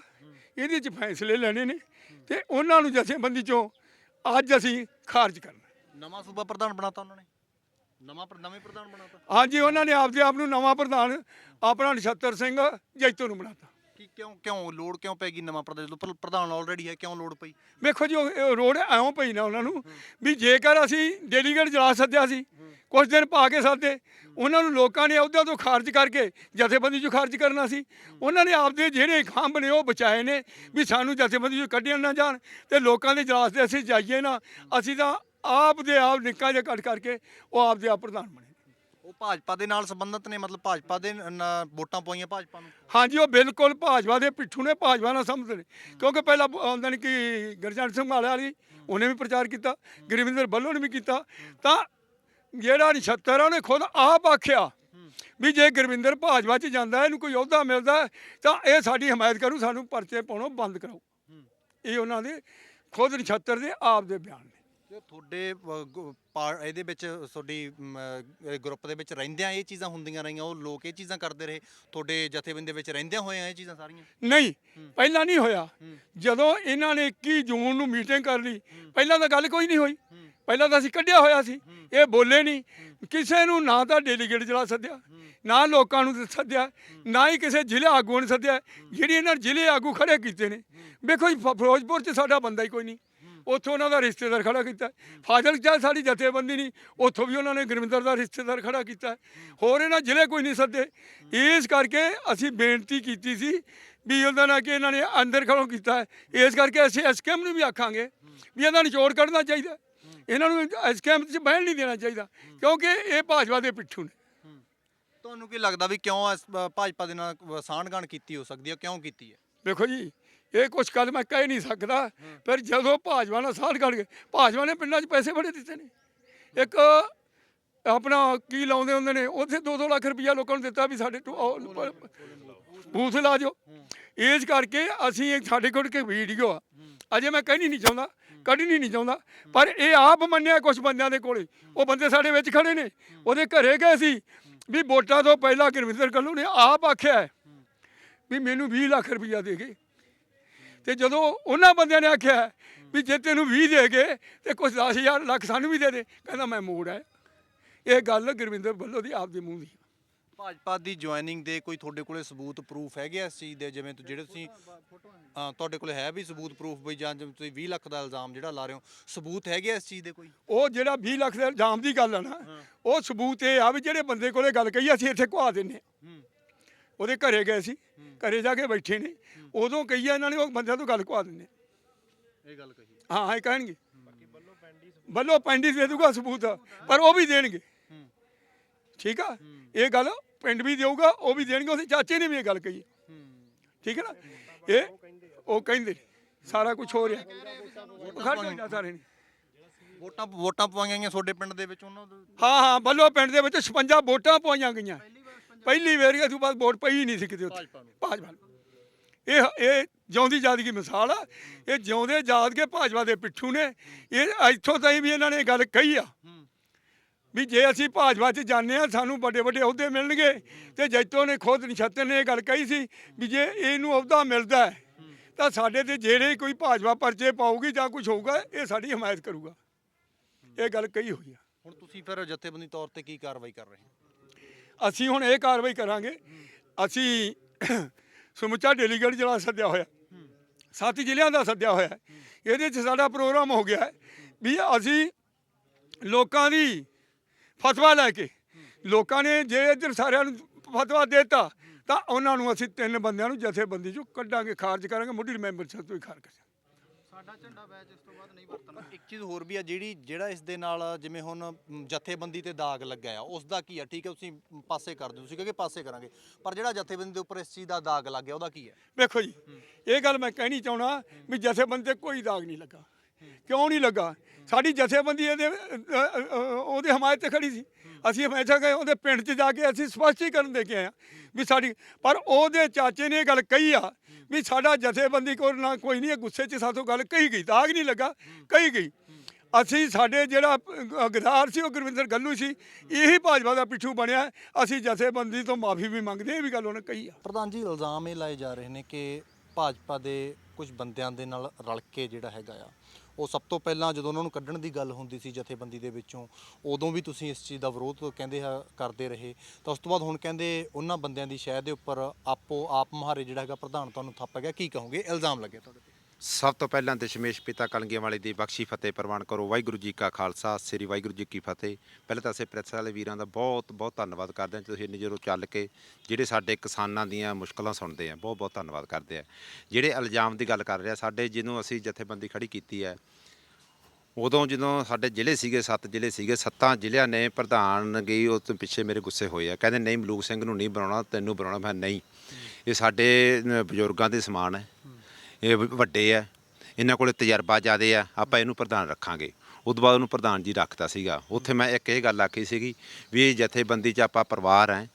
ਇਹਦੇ 'ਚ ਫੈਸਲੇ ਲੈਣੇ ਨੇ ਤੇ ਉਹਨਾਂ ਨੂੰ ਜਥੇਬੰਦੀ ਚੋਂ ਅੱਜ ਅਸੀਂ ਖਾਰਜ ਕਰਨਾ। ਨਵਾਂ ਸੂਬਾ ਪ੍ਰਧਾਨ ਬਣਾਤਾ ਉਹਨਾਂ ਨੇ? ਨਵਾਂ ਪ੍ਰ- ਨਵੇਂ ਪ੍ਰਧਾਨ ਬਣਾਤਾ? ਹਾਂਜੀ ਉਹਨਾਂ ਨੇ ਆਪਦੇ ਆਪ ਨੂੰ ਨਵਾਂ ਪ੍ਰਧਾਨ ਆਪਣਾ ਨਛੱਤਰ ਸਿੰਘ ਜੈਤੋ ਨੂੰ ਬਣਾਤਾ। ਕੀ ਕਿਉਂ ਕਿਉਂ ਲੋੜ ਕਿਉਂ ਪੈ ਗਈ ਨਵਾਂ ਪ੍ਰਧਾਨ ਜਦੋਂ ਪ੍ਰ- ਪ੍ਰਧਾਨ ਆਲਰੇਡੀ ਹੈ ਕਿਉਂ ਲੋੜ ਪਈ? ਵੇਖੋ ਜੀ ਉਹ ਇਹ ਰੋਡ ਐਉਂ ਪਈ ਨਾ ਉਹਨਾਂ ਨੂੰ ਵੀ ਜੇਕਰ ਅਸੀਂ ਡੈਲੀਗੇਟ ਜਲਾ ਸੱਦਿਆ ਸੀ ਕੁਝ ਦਿਨ ਪਾ ਕੇ ਸਾਦੇ ਉਹਨਾਂ ਨੂੰ ਲੋਕਾਂ ਨੇ ਅਹੁਦਿਆਂ ਤੋਂ ਖਾਰਜ ਕਰਕੇ ਜਥੇਬੰਦੀ ਚੋਂ ਖਾਰਜ ਕਰਨਾ ਸੀ। ਉਹਨਾਂ ਨੇ ਆਪਦੇ ਜਿਹੜੇ ਖੰਭ ਨੇ ਉਹ ਬਚਾਏ ਨੇ ਵੀ ਸਾਨੂੰ ਜਥੇਬੰਦੀ ਚੋਂ ਕੱਢਿਆ ਨਾ ਜਾਣ ਤੇ ਲੋਕਾਂ ਦੇ ਜਲਾਸ ਤੇ ਅਸੀਂ ਜਾਈਏ ਨਾ ਅਸੀਂ ਤਾਂ ਆਪ ਦੇ ਆਪ ਨਿੱਕਾ ਜਿਹਾ ਕੱਟ ਕਰਕੇ ਉਹ ਆਪ ਦੇ ਆਪ ਪ੍ਰਧਾਨ ਬਣੇ। ਉਹ ਭਾਜਪਾ ਦੇ ਨਾਲ ਸੰਬੰਧਿਤ ਨੇ ਮਤਲਬ ਭਾਜਪਾ ਦੇ ਨ- ਵੋਟਾਂ ਪਾਈਆਂ ਭਾਜਪਾ ਨੂੰ? ਹਾਂਜੀ ਉਹ ਬਿਲਕੁਲ ਭਾਜਪਾ ਦੇ ਪਿੱਠੂ ਨੇ ਭਾਜਪਾ ਨਾਲ ਸਮਝਦੇ ਨੇ। ਕਿਉਂਕਿ ਪਹਿਲਾਂ ਆਉਂਦਾ ਨਹੀਂ ਕਿ ਗੁਰਜੰਟ ਸਿੰਘ ਮਾਲਿਆ ਵਾਲੀ ਉਹਨੇ ਵੀ ਪ੍ਰਚਾਰ ਕੀਤਾ ਗੁਰਵਿੰਦਰ ਬੱਲੋ ਨੇ ਵੀ ਕੀਤਾ। ਤਾਂ ਜਿਹੜਾ ਨਛੱਤਰ ਆ ਉਹਨੇ ਖੁਦ ਆਪ ਆਖਿਆ ਵੀ ਜੇ ਗੁਰਵਿੰਦਰ ਭਾਜਪਾ 'ਚ ਜਾਂਦਾ ਇਹਨੂੰ ਕੋਈ ਅਹੁਦਾ ਮਿਲਦਾ ਤਾਂ ਇਹ ਸਾਡੀ ਹਮਾਇਤ ਕਰੂ ਸਾਨੂੰ ਪਰਚੇ ਪਾਉਣੋਂ ਬੰਦ ਕਰਾਓ। ਇਹ ਉਹਨਾਂ ਦੇ ਖੁਦ ਨਛੱਤਰ ਦੇ ਆਪ ਦੇ ਬਿਆਨ ਨੇ। ਤੇ ਤੁਹਾਡੇ ਅ, ਗ- ਪਾ- ਇਹਦੇ ਵਿੱਚ ਤੁਹਾਡੀ ਗਰੁੱਪ ਦੇ ਵਿੱਚ ਰਹਿੰਦਿਆਂ ਇਹ ਚੀਜ਼ਾਂ ਹੁੰਦੀਆਂ ਰਹੀਆਂ ਉਹ ਲੋਕ ਇਹ ਚੀਜ਼ਾਂ ਕਰਦੇ ਰਹੇ ਤੁਹਾਡੇ ਜਥੇਬੰਦੀ ਦੇ ਵਿੱਚ ਰਹਿੰਦਿਆਂ ਹੋਏ ਆ ਇਹ ਚੀਜ਼ਾਂ ਸਾਰੀਆਂ? ਨਹੀਂ ਪਹਿਲਾਂ ਨਹੀਂ ਹੋਇਆ। ਜਦੋਂ ਇਹਨਾਂ ਨੇ 21 ਜੂਨ ਨੂੰ ਮੀਟਿੰਗ ਕਰ ਲਈ ਪਹਿਲਾਂ ਤਾਂ ਗੱਲ ਕੋਈ ਨਹੀਂ ਹੋਈ। ਪਹਿਲਾਂ ਤਾਂ ਅਸੀਂ ਕੱਢਿਆ ਹੋਇਆ ਸੀ। ਇਹ ਬੋਲੇ ਨਹੀਂ। ਕਿਸੇ ਨੂੰ ਨਾ ਤਾਂ ਡੈਲੀਗੇਟ ਜਲਾ ਸੱਦਿਆ ਨਾ ਲੋਕਾਂ ਨੂੰ ਸੱਦਿਆ ਨਾ ਹੀ ਕਿਸੇ ਜ਼ਿਲ੍ਹੇ ਆਗੂਆਂ ਨੂੰ ਸੱਦਿਆ। ਜਿਹੜੀ ਇਹਨਾਂ ਨੇ ਜ਼ਿਲ੍ਹੇ ਆਗੂ ਖੜੇ ਕੀਤੇ ਨੇ। ਵੇਖੋ ਜੀ ਫ- ਫਿਰੋਜ਼ਪੁਰ 'ਚ ਸਾਡਾ ਬੰਦਾ ਹੀ ਕੋਈ ਨਹੀਂ। ਉੱਥੋਂ ਉਹਨਾਂ ਦਾ ਰਿਸ਼ਤੇਦਾਰ ਖੜਾ ਕੀਤਾ। ਫਾਜ਼ਲ ਚ ਸਾਡੀ ਜਥੇਬੰਦੀ ਨਹੀਂ ਉੱਥੋਂ ਵੀ ਉਹਨਾਂ ਨੇ ਗੁਰਵਿੰਦਰ ਦਾ ਰਿਸ਼ਤੇਦਾਰ ਖੜਾ ਕੀਤਾ। ਹੋਰ ਇਹਨਾਂ ਜ਼ਿਲ੍ਹੇ ਕੋਈ ਨਹੀਂ ਸੱਦੇ। ਇਸ ਕਰਕੇ ਅਸੀਂ ਬੇਨਤੀ ਕੀਤੀ ਸੀ ਵੀ ਉਹਦਾ ਨਾਲ ਕਿ ਇਹਨਾਂ ਨੇ ਅੰਦਰ ਖੜੋ ਕੀਤਾ। ਇਸ ਕਰਕੇ ਅਸੀਂ ਐਸਕੇਐਮ ਨੂੰ ਵੀ ਆਖਾਂਗੇ ਵੀ ਇਹਨਾਂ ਨੂੰ ਚੋਰ ਕੱਢਣਾ ਚਾਹੀਦਾ। ਇਹਨਾਂ ਨੂੰ ਐਸਕੇਐਮ 'ਚ ਬਹਿਣ ਨਹੀਂ ਦੇਣਾ ਚਾਹੀਦਾ ਕਿਉਂਕਿ ਇਹ ਭਾਜਪਾ ਦੇ ਪਿੱਠੂ ਨੇ। ਤੁਹਾਨੂੰ ਕੀ ਲੱਗਦਾ ਵੀ ਕਿਉਂ ਇਸ, ਭਾਜਪਾ ਦੇ ਨਾਲ ਸਾਂਢਗਾਂਠ ਕੀਤੀ ਹੋ ਸਕਦੀ ਹੈ ਕਿਉਂ ਕੀਤੀ ਹੈ? ਵੇਖੋ ਜੀ ਇਹ ਕੁਝ ਗੱਲ ਮੈਂ ਕਹਿ ਨਹੀਂ ਸਕਦਾ ਪਰ ਜਦੋਂ ਭਾਜਪਾ ਨਾਲ ਸਾਥ ਕਰ ਗਏ ਭਾਜਪਾ ਨੇ ਪਿੰਡਾਂ 'ਚ ਪੈਸੇ ਬੜੇ ਦਿੱਤੇ ਨੇ। ਇੱਕ ਆਪਣਾ ਕੀ ਲਾਉਂਦੇ ਹੁੰਦੇ ਨੇ ਉੱਥੇ 2-2 ਲੱਖ ਰੁਪਈਆ ਲੋਕਾਂ ਨੂੰ ਦਿੱਤਾ ਵੀ ਸਾਡੇ ਬੂਥ ਲਾ ਜਾਓ ਇਸ ਕਰਕੇ ਅਸੀਂ ਇੱਕ ਸਾਡੇ ਕੋਲ ਇੱਕ ਵੀਡੀਓ ਆ। ਅਜੇ ਮੈਂ ਕਹਿਣੀ ਨਹੀਂ ਚਾਹੁੰਦਾ ਕੱਢਣੀ ਨਹੀਂ ਚਾਹੁੰਦਾ ਪਰ ਇਹ ਆਪ ਮੰਨਿਆ ਕੁਝ ਬੰਦਿਆਂ ਦੇ ਕੋਲੇ। ਉਹ ਬੰਦੇ ਸਾਡੇ ਵਿੱਚ ਖੜੇ ਨੇ ਉਹਦੇ ਘਰੇ ਗਏ ਸੀ। ਵੀ ਵੋਟਾਂ ਤੋਂ ਪਹਿਲਾਂ ਗੁਰਵਿੰਦਰ ਕੱਲੂ ਨੇ ਆਪ ਆਖਿਆ ਵੀ ਮੈਨੂੰ 20 ਲੱਖ ਰੁਪਈਆ ਦੇ ਗਏ ਤੇ ਜਦੋਂ ਉਹਨਾਂ ਬੰਦਿਆਂ ਨੇ ਆਖਿਆ ਵੀ ਜੇ ਤੈਨੂੰ 20 ਦੇ ਗਏ ਤੇ ਕੁਝ 10000 ਲੱਖ ਸਾਨੂੰ ਵੀ ਦੇ ਦੇ ਕਹਿੰਦਾ ਮੈਂ ਮੋੜ ਆਇਆ ਇਹ ਗੱਲ ਗੁਰਵਿੰਦਰ ਵੱਲੋਂ ਦੀ ਆਪ ਦੇ ਮੂੰਹ ਦੀ। ਭਾਜਪਾ ਦੀ ਜੁਆਇਨਿੰਗ ਦੇ ਕੋਈ ਤੁਹਾਡੇ ਕੋਲੇ ਸਬੂਤ ਪ੍ਰੂਫ ਹੈਗੇ ਆ ਇਸ ਚੀਜ਼ ਦੇ? ਜਿਵੇਂ ਜਿਹੜੇ ਤੁਸੀਂ ਹਾਂ ਤੁਹਾਡੇ ਕੋਲੇ ਹੈ ਵੀ ਸਬੂਤ ਪ੍ਰੂਫ ਵੀ ਜਾਂ ਜਿਵੇਂ ਤੁਸੀਂ 20 ਲੱਖ ਦਾ ਇਲਜ਼ਾਮ ਜਿਹੜਾ ਲਾ ਰਹੇ ਹੋ ਸਬੂਤ ਹੈਗੇ ਆ ਇਸ ਚੀਜ਼ ਦੇ ਕੋਈ? ਉਹ ਜਿਹੜਾ 20 ਲੱਖ ਦੇ ਇਲਜ਼ਾਮ ਦੀ ਗੱਲ ਆ ਨਾ ਉਹ ਸਬੂਤ ਇਹ ਆ ਵੀ ਜਿਹੜੇ ਬੰਦੇ ਕੋਲੇ ਗੱਲ ਕਹੀ ਅਸੀਂ ਇੱਥੇ ਘੁਆ ਦਿੰਨੇ ਹਾਂ। ਉਹਦੇ ਘਰੇ ਗਏ ਸੀ ਘਰੇ ਜਾ ਕੇ ਬੈਠੇ ਨੇ। ਉਦੋਂ ਕਹੀ ਆ ਇਹਨਾਂ ਨੇ ਉਹ ਬੰਦਿਆਂ ਤੋਂ ਗੱਲ ਘੁਆ ਦਿੰਨੇ ਇਹ ਗੱਲ ਕਹੀ। ਹਾਂ ਇਹ ਕਹਿਣਗੇ। ਬੱਲੋ ਪੈਂਡੀ ਦੇ ਦੂਗਾ ਸਬੂਤ ਪਰ ਉਹ ਵੀ ਦੇਣਗੇ। ਠੀਕ ਆ? ਇਹ ਗੱਲ ਪਿੰਡ ਵੀ ਦੇਊਗਾ ਉਹ ਵੀ ਦੇਣਗੇ ਉਹਦੇ ਚਾਚੇ ਨੇ ਵੀ ਇਹ ਗੱਲ ਕਹੀ। ਠੀਕ ਹੈ ਨਾ? ਇਹ ਉਹ ਕਹਿੰਦੇ ਸਾਰਾ ਕੁਝ ਹੋ ਰਿਹਾ। ਖੜ ਜਾਂਦਾ ਸਾਰੇ ਨੇ। ਵੋਟਾਂ ਵੋਟਾਂ ਪਵਾਈਆਂ ਗਈਆਂ ਤੁਹਾਡੇ ਪਿੰਡ ਦੇ ਵਿੱਚ ਉਹਨਾਂ ਦੇ? ਹਾਂ ਹਾਂ ਬੱਲੋ ਪਿੰਡ ਦੇ ਵਿੱਚ 56 ਵੋਟਾਂ ਪਵਾਈਆਂ ਗਈਆਂ। ਪਹਿਲੀ ਵਾਰ ਇਹ ਤੋਂ ਬਾਅਦ ਵੋਟ ਪਈ ਹੀ ਨਹੀਂ ਸੀ ਕਿਤੇ ਉੱਥੇ। ਭਾਜਪਾ ਨੂੰ। ਇਹ ਇਹ ਜਿਉਂਦੀ ਜਾਦਗੀ ਮਿਸਾਲ ਆ। ਇਹ ਜਿਉਂਦੇ ਜਾਦ ਕੇ ਭਾਜਪਾ ਦੇ ਪਿੱਠੂ ਨੇ। ਇਹ ਇੱਥੋਂ ਤਾਈਂ ਵੀ ਇਹਨਾਂ ਨੇ ਗੱਲ ਕਹੀ ਆ। ਵੀ ਜੇ ਅਸੀਂ ਭਾਜਪਾ 'ਚ ਜਾਂਦੇ ਆ ਸਾਨੂੰ ਵੱਡੇ ਵੱਡੇ ਅਹੁਦੇ ਮਿਲਣਗੇ। ਤੇ ਜੈਤੋ ਨੇ ਖੁਦ ਨਛੱਤਰ ਨੇ ਇਹ ਗੱਲ ਕਹੀ ਸੀ ਵੀ ਜੇ ਇਹਨੂੰ ਅਹੁਦਾ ਮਿਲਦਾ ਹੈ ਤਾਂ ਸਾਡੇ ਤੇ ਜਿਹੜੇ ਕੋਈ ਭਾਜਪਾ ਪਰਚੇ ਪਾਊਗੀ ਜਾਂ ਕੁਝ ਹੋਊਗਾ ਇਹ ਸਾਡੀ ਹਮਾਇਤ ਕਰੂਗਾ। ਇਹ ਗੱਲ ਕਹੀ ਹੋਈ ਆ। ਹੁਣ ਤੁਸੀਂ ਫਿਰ ਜਥੇਬੰਦੀ ਤੌਰ ਤੇ ਕੀ ਕਾਰਵਾਈ ਕਰ ਰਹੇ ਹੋ? ਅਸੀਂ ਹੁਣ ਇਹ ਕਾਰਵਾਈ ਕਰਾਂਗੇ। ਅਸੀਂ ਸਮੁੱਚਾ ਡੈਲੀਗੇਟ ਜਿਹੜਾ ਸੱਦਿਆ ਹੋਇਆ। ਸੱਤ ਜ਼ਿਲ੍ਹਿਆਂ ਦਾ ਸੱਦਿਆ ਹੋਇਆ। ਇਹਦੇ 'ਚ ਸਾਡਾ ਪ੍ਰੋਗਰਾਮ ਹੋ ਗਿਆ ਵੀ ਅਸੀਂ ਲੋਕਾਂ ਦੀ ਫਤਵਾ ਲੈ ਕੇ, ਲੋਕਾਂ ਨੇ ਜੇ ਇੱਧਰ ਸਾਰਿਆਂ ਨੂੰ ਫਤਵਾ ਦਿੱਤਾ ਤਾਂ ਉਹਨਾਂ ਨੂੰ ਅਸੀਂ ਤਿੰਨ ਬੰਦਿਆਂ ਨੂੰ ਜਥੇਬੰਦੀ ਚੋਂ ਕੱਢਾਂਗੇ, ਖਾਰਜ ਕਰਾਂਗੇ, ਮੁੱਢਲੀ ਮੈਂਬਰਸ਼ਿਪ ਤੋਂ ਹੀ ਖਾਰਜ ਕਰਾਂਗੇ। ਇੱਕ ਚੀਜ਼ ਹੋਰ ਵੀ ਆ ਜਿਹੜੀ ਜਿਹੜਾ ਇਸ ਦੇ ਨਾਲ ਜਿਵੇਂ ਹੁਣ ਮ, ਜਥੇਬੰਦੀ ਤੇ ਦਾਗ ਲੱਗਾ ਆ ਉਸ ਦਾ ਕੀ ਆ? ਠੀਕ ਹੈ ਤੁਸੀਂ ਪਾਸੇ ਕਰ ਦਿਓ ਤੁਸੀਂ ਕਹਿੰਗੇ ਪਾਸੇ ਕਰਾਂਗੇ। ਪਰ ਜਿਹੜਾ ਜਥੇਬੰਦੀ ਦੇ ਉੱਪਰ ਇਸ ਚੀਜ਼ ਦਾ ਦਾਗ ਲੱਗ ਗਿਆ ਉਹਦਾ ਕੀ ਹੈ ਵੇਖੋ ਜੀ ਇਹ ਗੱਲ ਮੈਂ ਕਹਿਣੀ ਚਾਹਣਾ ਵੀ ਜਥੇਬੰਦੀ ਤੇ ਕੋਈ ਦਾਗ ਨਹੀਂ ਲੱਗਾ। ਕਿਉਂ ਨਹੀਂ ਲੱਗਾ? ਸਾਡੀ ਜਥੇਬੰਦੀ ਇਹਦੇ ਅ, ਅ, ਅ, ਉਹਦੇ ਹਮਾਇਤ ਤੇ ਖੜੀ ਸੀ। ਅਸੀਂ ਹਮੇਸ਼ਾ ਗਏ ਉਹਦੇ ਪਿੰਡ 'ਚ ਜਾ ਕੇ ਅਸੀਂ ਸਪਸ਼ਟੀਕਰਨ ਦੇ ਕੇ ਆਏ ਹਾਂ ਵੀ ਸਾਡੀ ਪਰ ਉਹਦੇ ਚਾਚੇ ਨੇ ਇਹ ਗੱਲ ਕਹੀ ਆ ਵੀ ਸਾਡਾ ਜਥੇਬੰਦੀ ਕੋਲ ਨਾ ਕੋਈ ਨਹੀਂ, ਇਹ ਗੁੱਸੇ 'ਚ ਸਾਥੋਂ ਗੱਲ ਕਹੀ ਗਈ ਦਾਗ ਨਹੀਂ ਲੱਗਾ, ਕਹੀ ਗਈ। ਅਸੀਂ ਸਾਡੇ ਜਿਹੜਾ ਗਦਾਰ ਸੀ, ਉਹ ਗੁਰਵਿੰਦਰ ਗੱਲੂ ਸੀ, ਇਹੀ ਭਾਜਪਾ ਦਾ ਪਿੱਛੂ ਬਣਿਆ, ਅਸੀਂ ਜਥੇਬੰਦੀ ਤੋਂ ਮਾਫੀ ਵੀ ਮੰਗਦੇ, ਇਹ ਵੀ ਗੱਲ ਉਹਨੇ ਕਹੀ ਆ। ਪ੍ਰਧਾਨ ਜੀ, ਇਲਜ਼ਾਮ ਇਹ ਲਾਏ ਜਾ ਰਹੇ ਨੇ ਕਿ ਭਾਜਪਾ ਦੇ ਕੁਝ ਬੰਦਿਆਂ ਦੇ ਨਾਲ ਰਲ ਕੇ ਜਿਹੜਾ ਹੈਗਾ ਆ ਉਹ ਸਭ ਤੋਂ ਪਹਿਲਾਂ ਜਦੋਂ ਉਹਨਾਂ ਨੂੰ ਕੱਢਣ ਦੀ ਗੱਲ ਹੁੰਦੀ ਸੀ ਜਥੇਬੰਦੀ ਦੇ ਵਿੱਚੋਂ, ਉਦੋਂ ਵੀ ਤੁਸੀਂ ਇਸ ਚੀਜ਼ ਦਾ ਵਿਰੋਧ ਕਹਿੰਦੇ ਆ ਕਰਦੇ ਰਹੇ। ਤਾਂ ਉਸ ਤੋਂ ਬਾਅਦ ਹੁਣ ਕਹਿੰਦੇ ਉਹਨਾਂ ਬੰਦਿਆਂ ਦੀ ਸ਼ਹਿ ਦੇ ਉੱਪਰ ਆਪੋ ਆਪ ਮਹਾਰੇ ਜਿਹੜਾ ਹੈਗਾ ਪ੍ਰਧਾਨ ਤੁਹਾਨੂੰ ਥੱਪ ਗਿਆ। ਕੀ ਕਹੋਗੇ? ਇਲਜ਼ਾਮ ਲੱਗੇ ਤੁਹਾਡੇ ਤੇ। ਸਭ ਤੋਂ ਪਹਿਲਾਂ ਦਸ਼ਮੇਸ਼ ਪਿਤਾ ਕਲਗੀਆਂ ਵਾਲੇ ਦੀ ਬਖਸ਼ੀ ਫਤਿਹ ਪ੍ਰਵਾਨ ਕਰੋ। ਵਾਹਿਗੁਰੂ ਜੀ ਕਾ ਖਾਲਸਾ, ਸ੍ਰੀ ਵਾਹਿਗੁਰੂ ਜੀ ਕੀ ਫਤਿਹ। ਪਹਿਲਾਂ ਤਾਂ ਅਸੀਂ ਪ੍ਰੈਸ ਵਾਲੇ ਵੀਰਾਂ ਦਾ ਬਹੁਤ ਬਹੁਤ ਧੰਨਵਾਦ ਕਰਦੇ ਹਾਂ। ਤੁਸੀਂ ਇੰਨੇ ਜ਼ਰੂਰ ਚੱਲ ਕੇ ਜਿਹੜੇ ਸਾਡੇ ਕਿਸਾਨਾਂ ਦੀਆਂ ਮੁਸ਼ਕਲਾਂ ਸੁਣਦੇ ਆ, ਬਹੁਤ ਬਹੁਤ ਧੰਨਵਾਦ ਕਰਦੇ ਆ। ਜਿਹੜੇ ਇਲਜ਼ਾਮ ਦੀ ਗੱਲ ਕਰ ਰਿਹਾ, ਸਾਡੇ ਜਿਹਨੂੰ ਅਸੀਂ ਜਥੇਬੰਦੀ ਖੜੀ ਕੀਤੀ ਹੈ, ਉਦੋਂ ਜਦੋਂ ਸਾਡੇ ਜ਼ਿਲ੍ਹੇ ਸੀਗੇ, ਸੱਤ ਜ਼ਿਲ੍ਹੇ ਸੀਗੇ, ਸੱਤਾਂ ਜ਼ਿਲ੍ਹਿਆਂ ਨੇ ਪ੍ਰਧਾਨਗੀ ਉਹ ਤੋਂ ਪਿੱਛੇ ਮੇਰੇ ਗੁੱਸੇ ਹੋਏ ਆ। ਕਹਿੰਦੇ, ਨਹੀਂ, ਮਲੂਕ ਸਿੰਘ ਨੂੰ ਨਹੀਂ ਬਣਾਉਣਾ, ਤੈਨੂੰ ਬਣਾਉਣਾ। ਮੈਂ ਨਹੀਂ, ਇਹ ਸਾਡੇ ਬਜ਼ੁਰਗਾਂ ਦੇ ਸਮਾਨ ਹੈ। ਇਹ ਵ- ਵੱਡੇ ਆ। ਇਹਨਾਂ ਕੋਲੇ ਤਜਰਬਾ ਜ਼ਿਆਦੇ ਆ। ਆਪਾਂ ਇਹਨੂੰ ਪ੍ਰਧਾਨ ਰੱਖਾਂਗੇ। ਉਦੋਂ ਬਾਅਦ ਉਹਨੂੰ ਪ੍ਰਧਾਨ ਜੀ ਰੱਖਤਾ ਸੀਗਾ। ਉੱਥੇ ਮੈਂ ਇੱਕ ਇਹ ਗੱਲ ਆਖੀ ਸੀਗੀ ਵੀ ਇਹ ਜਥੇਬੰਦੀ 'ਚ ਆਪਾਂ ਪਰਿਵਾਰ ਹੈ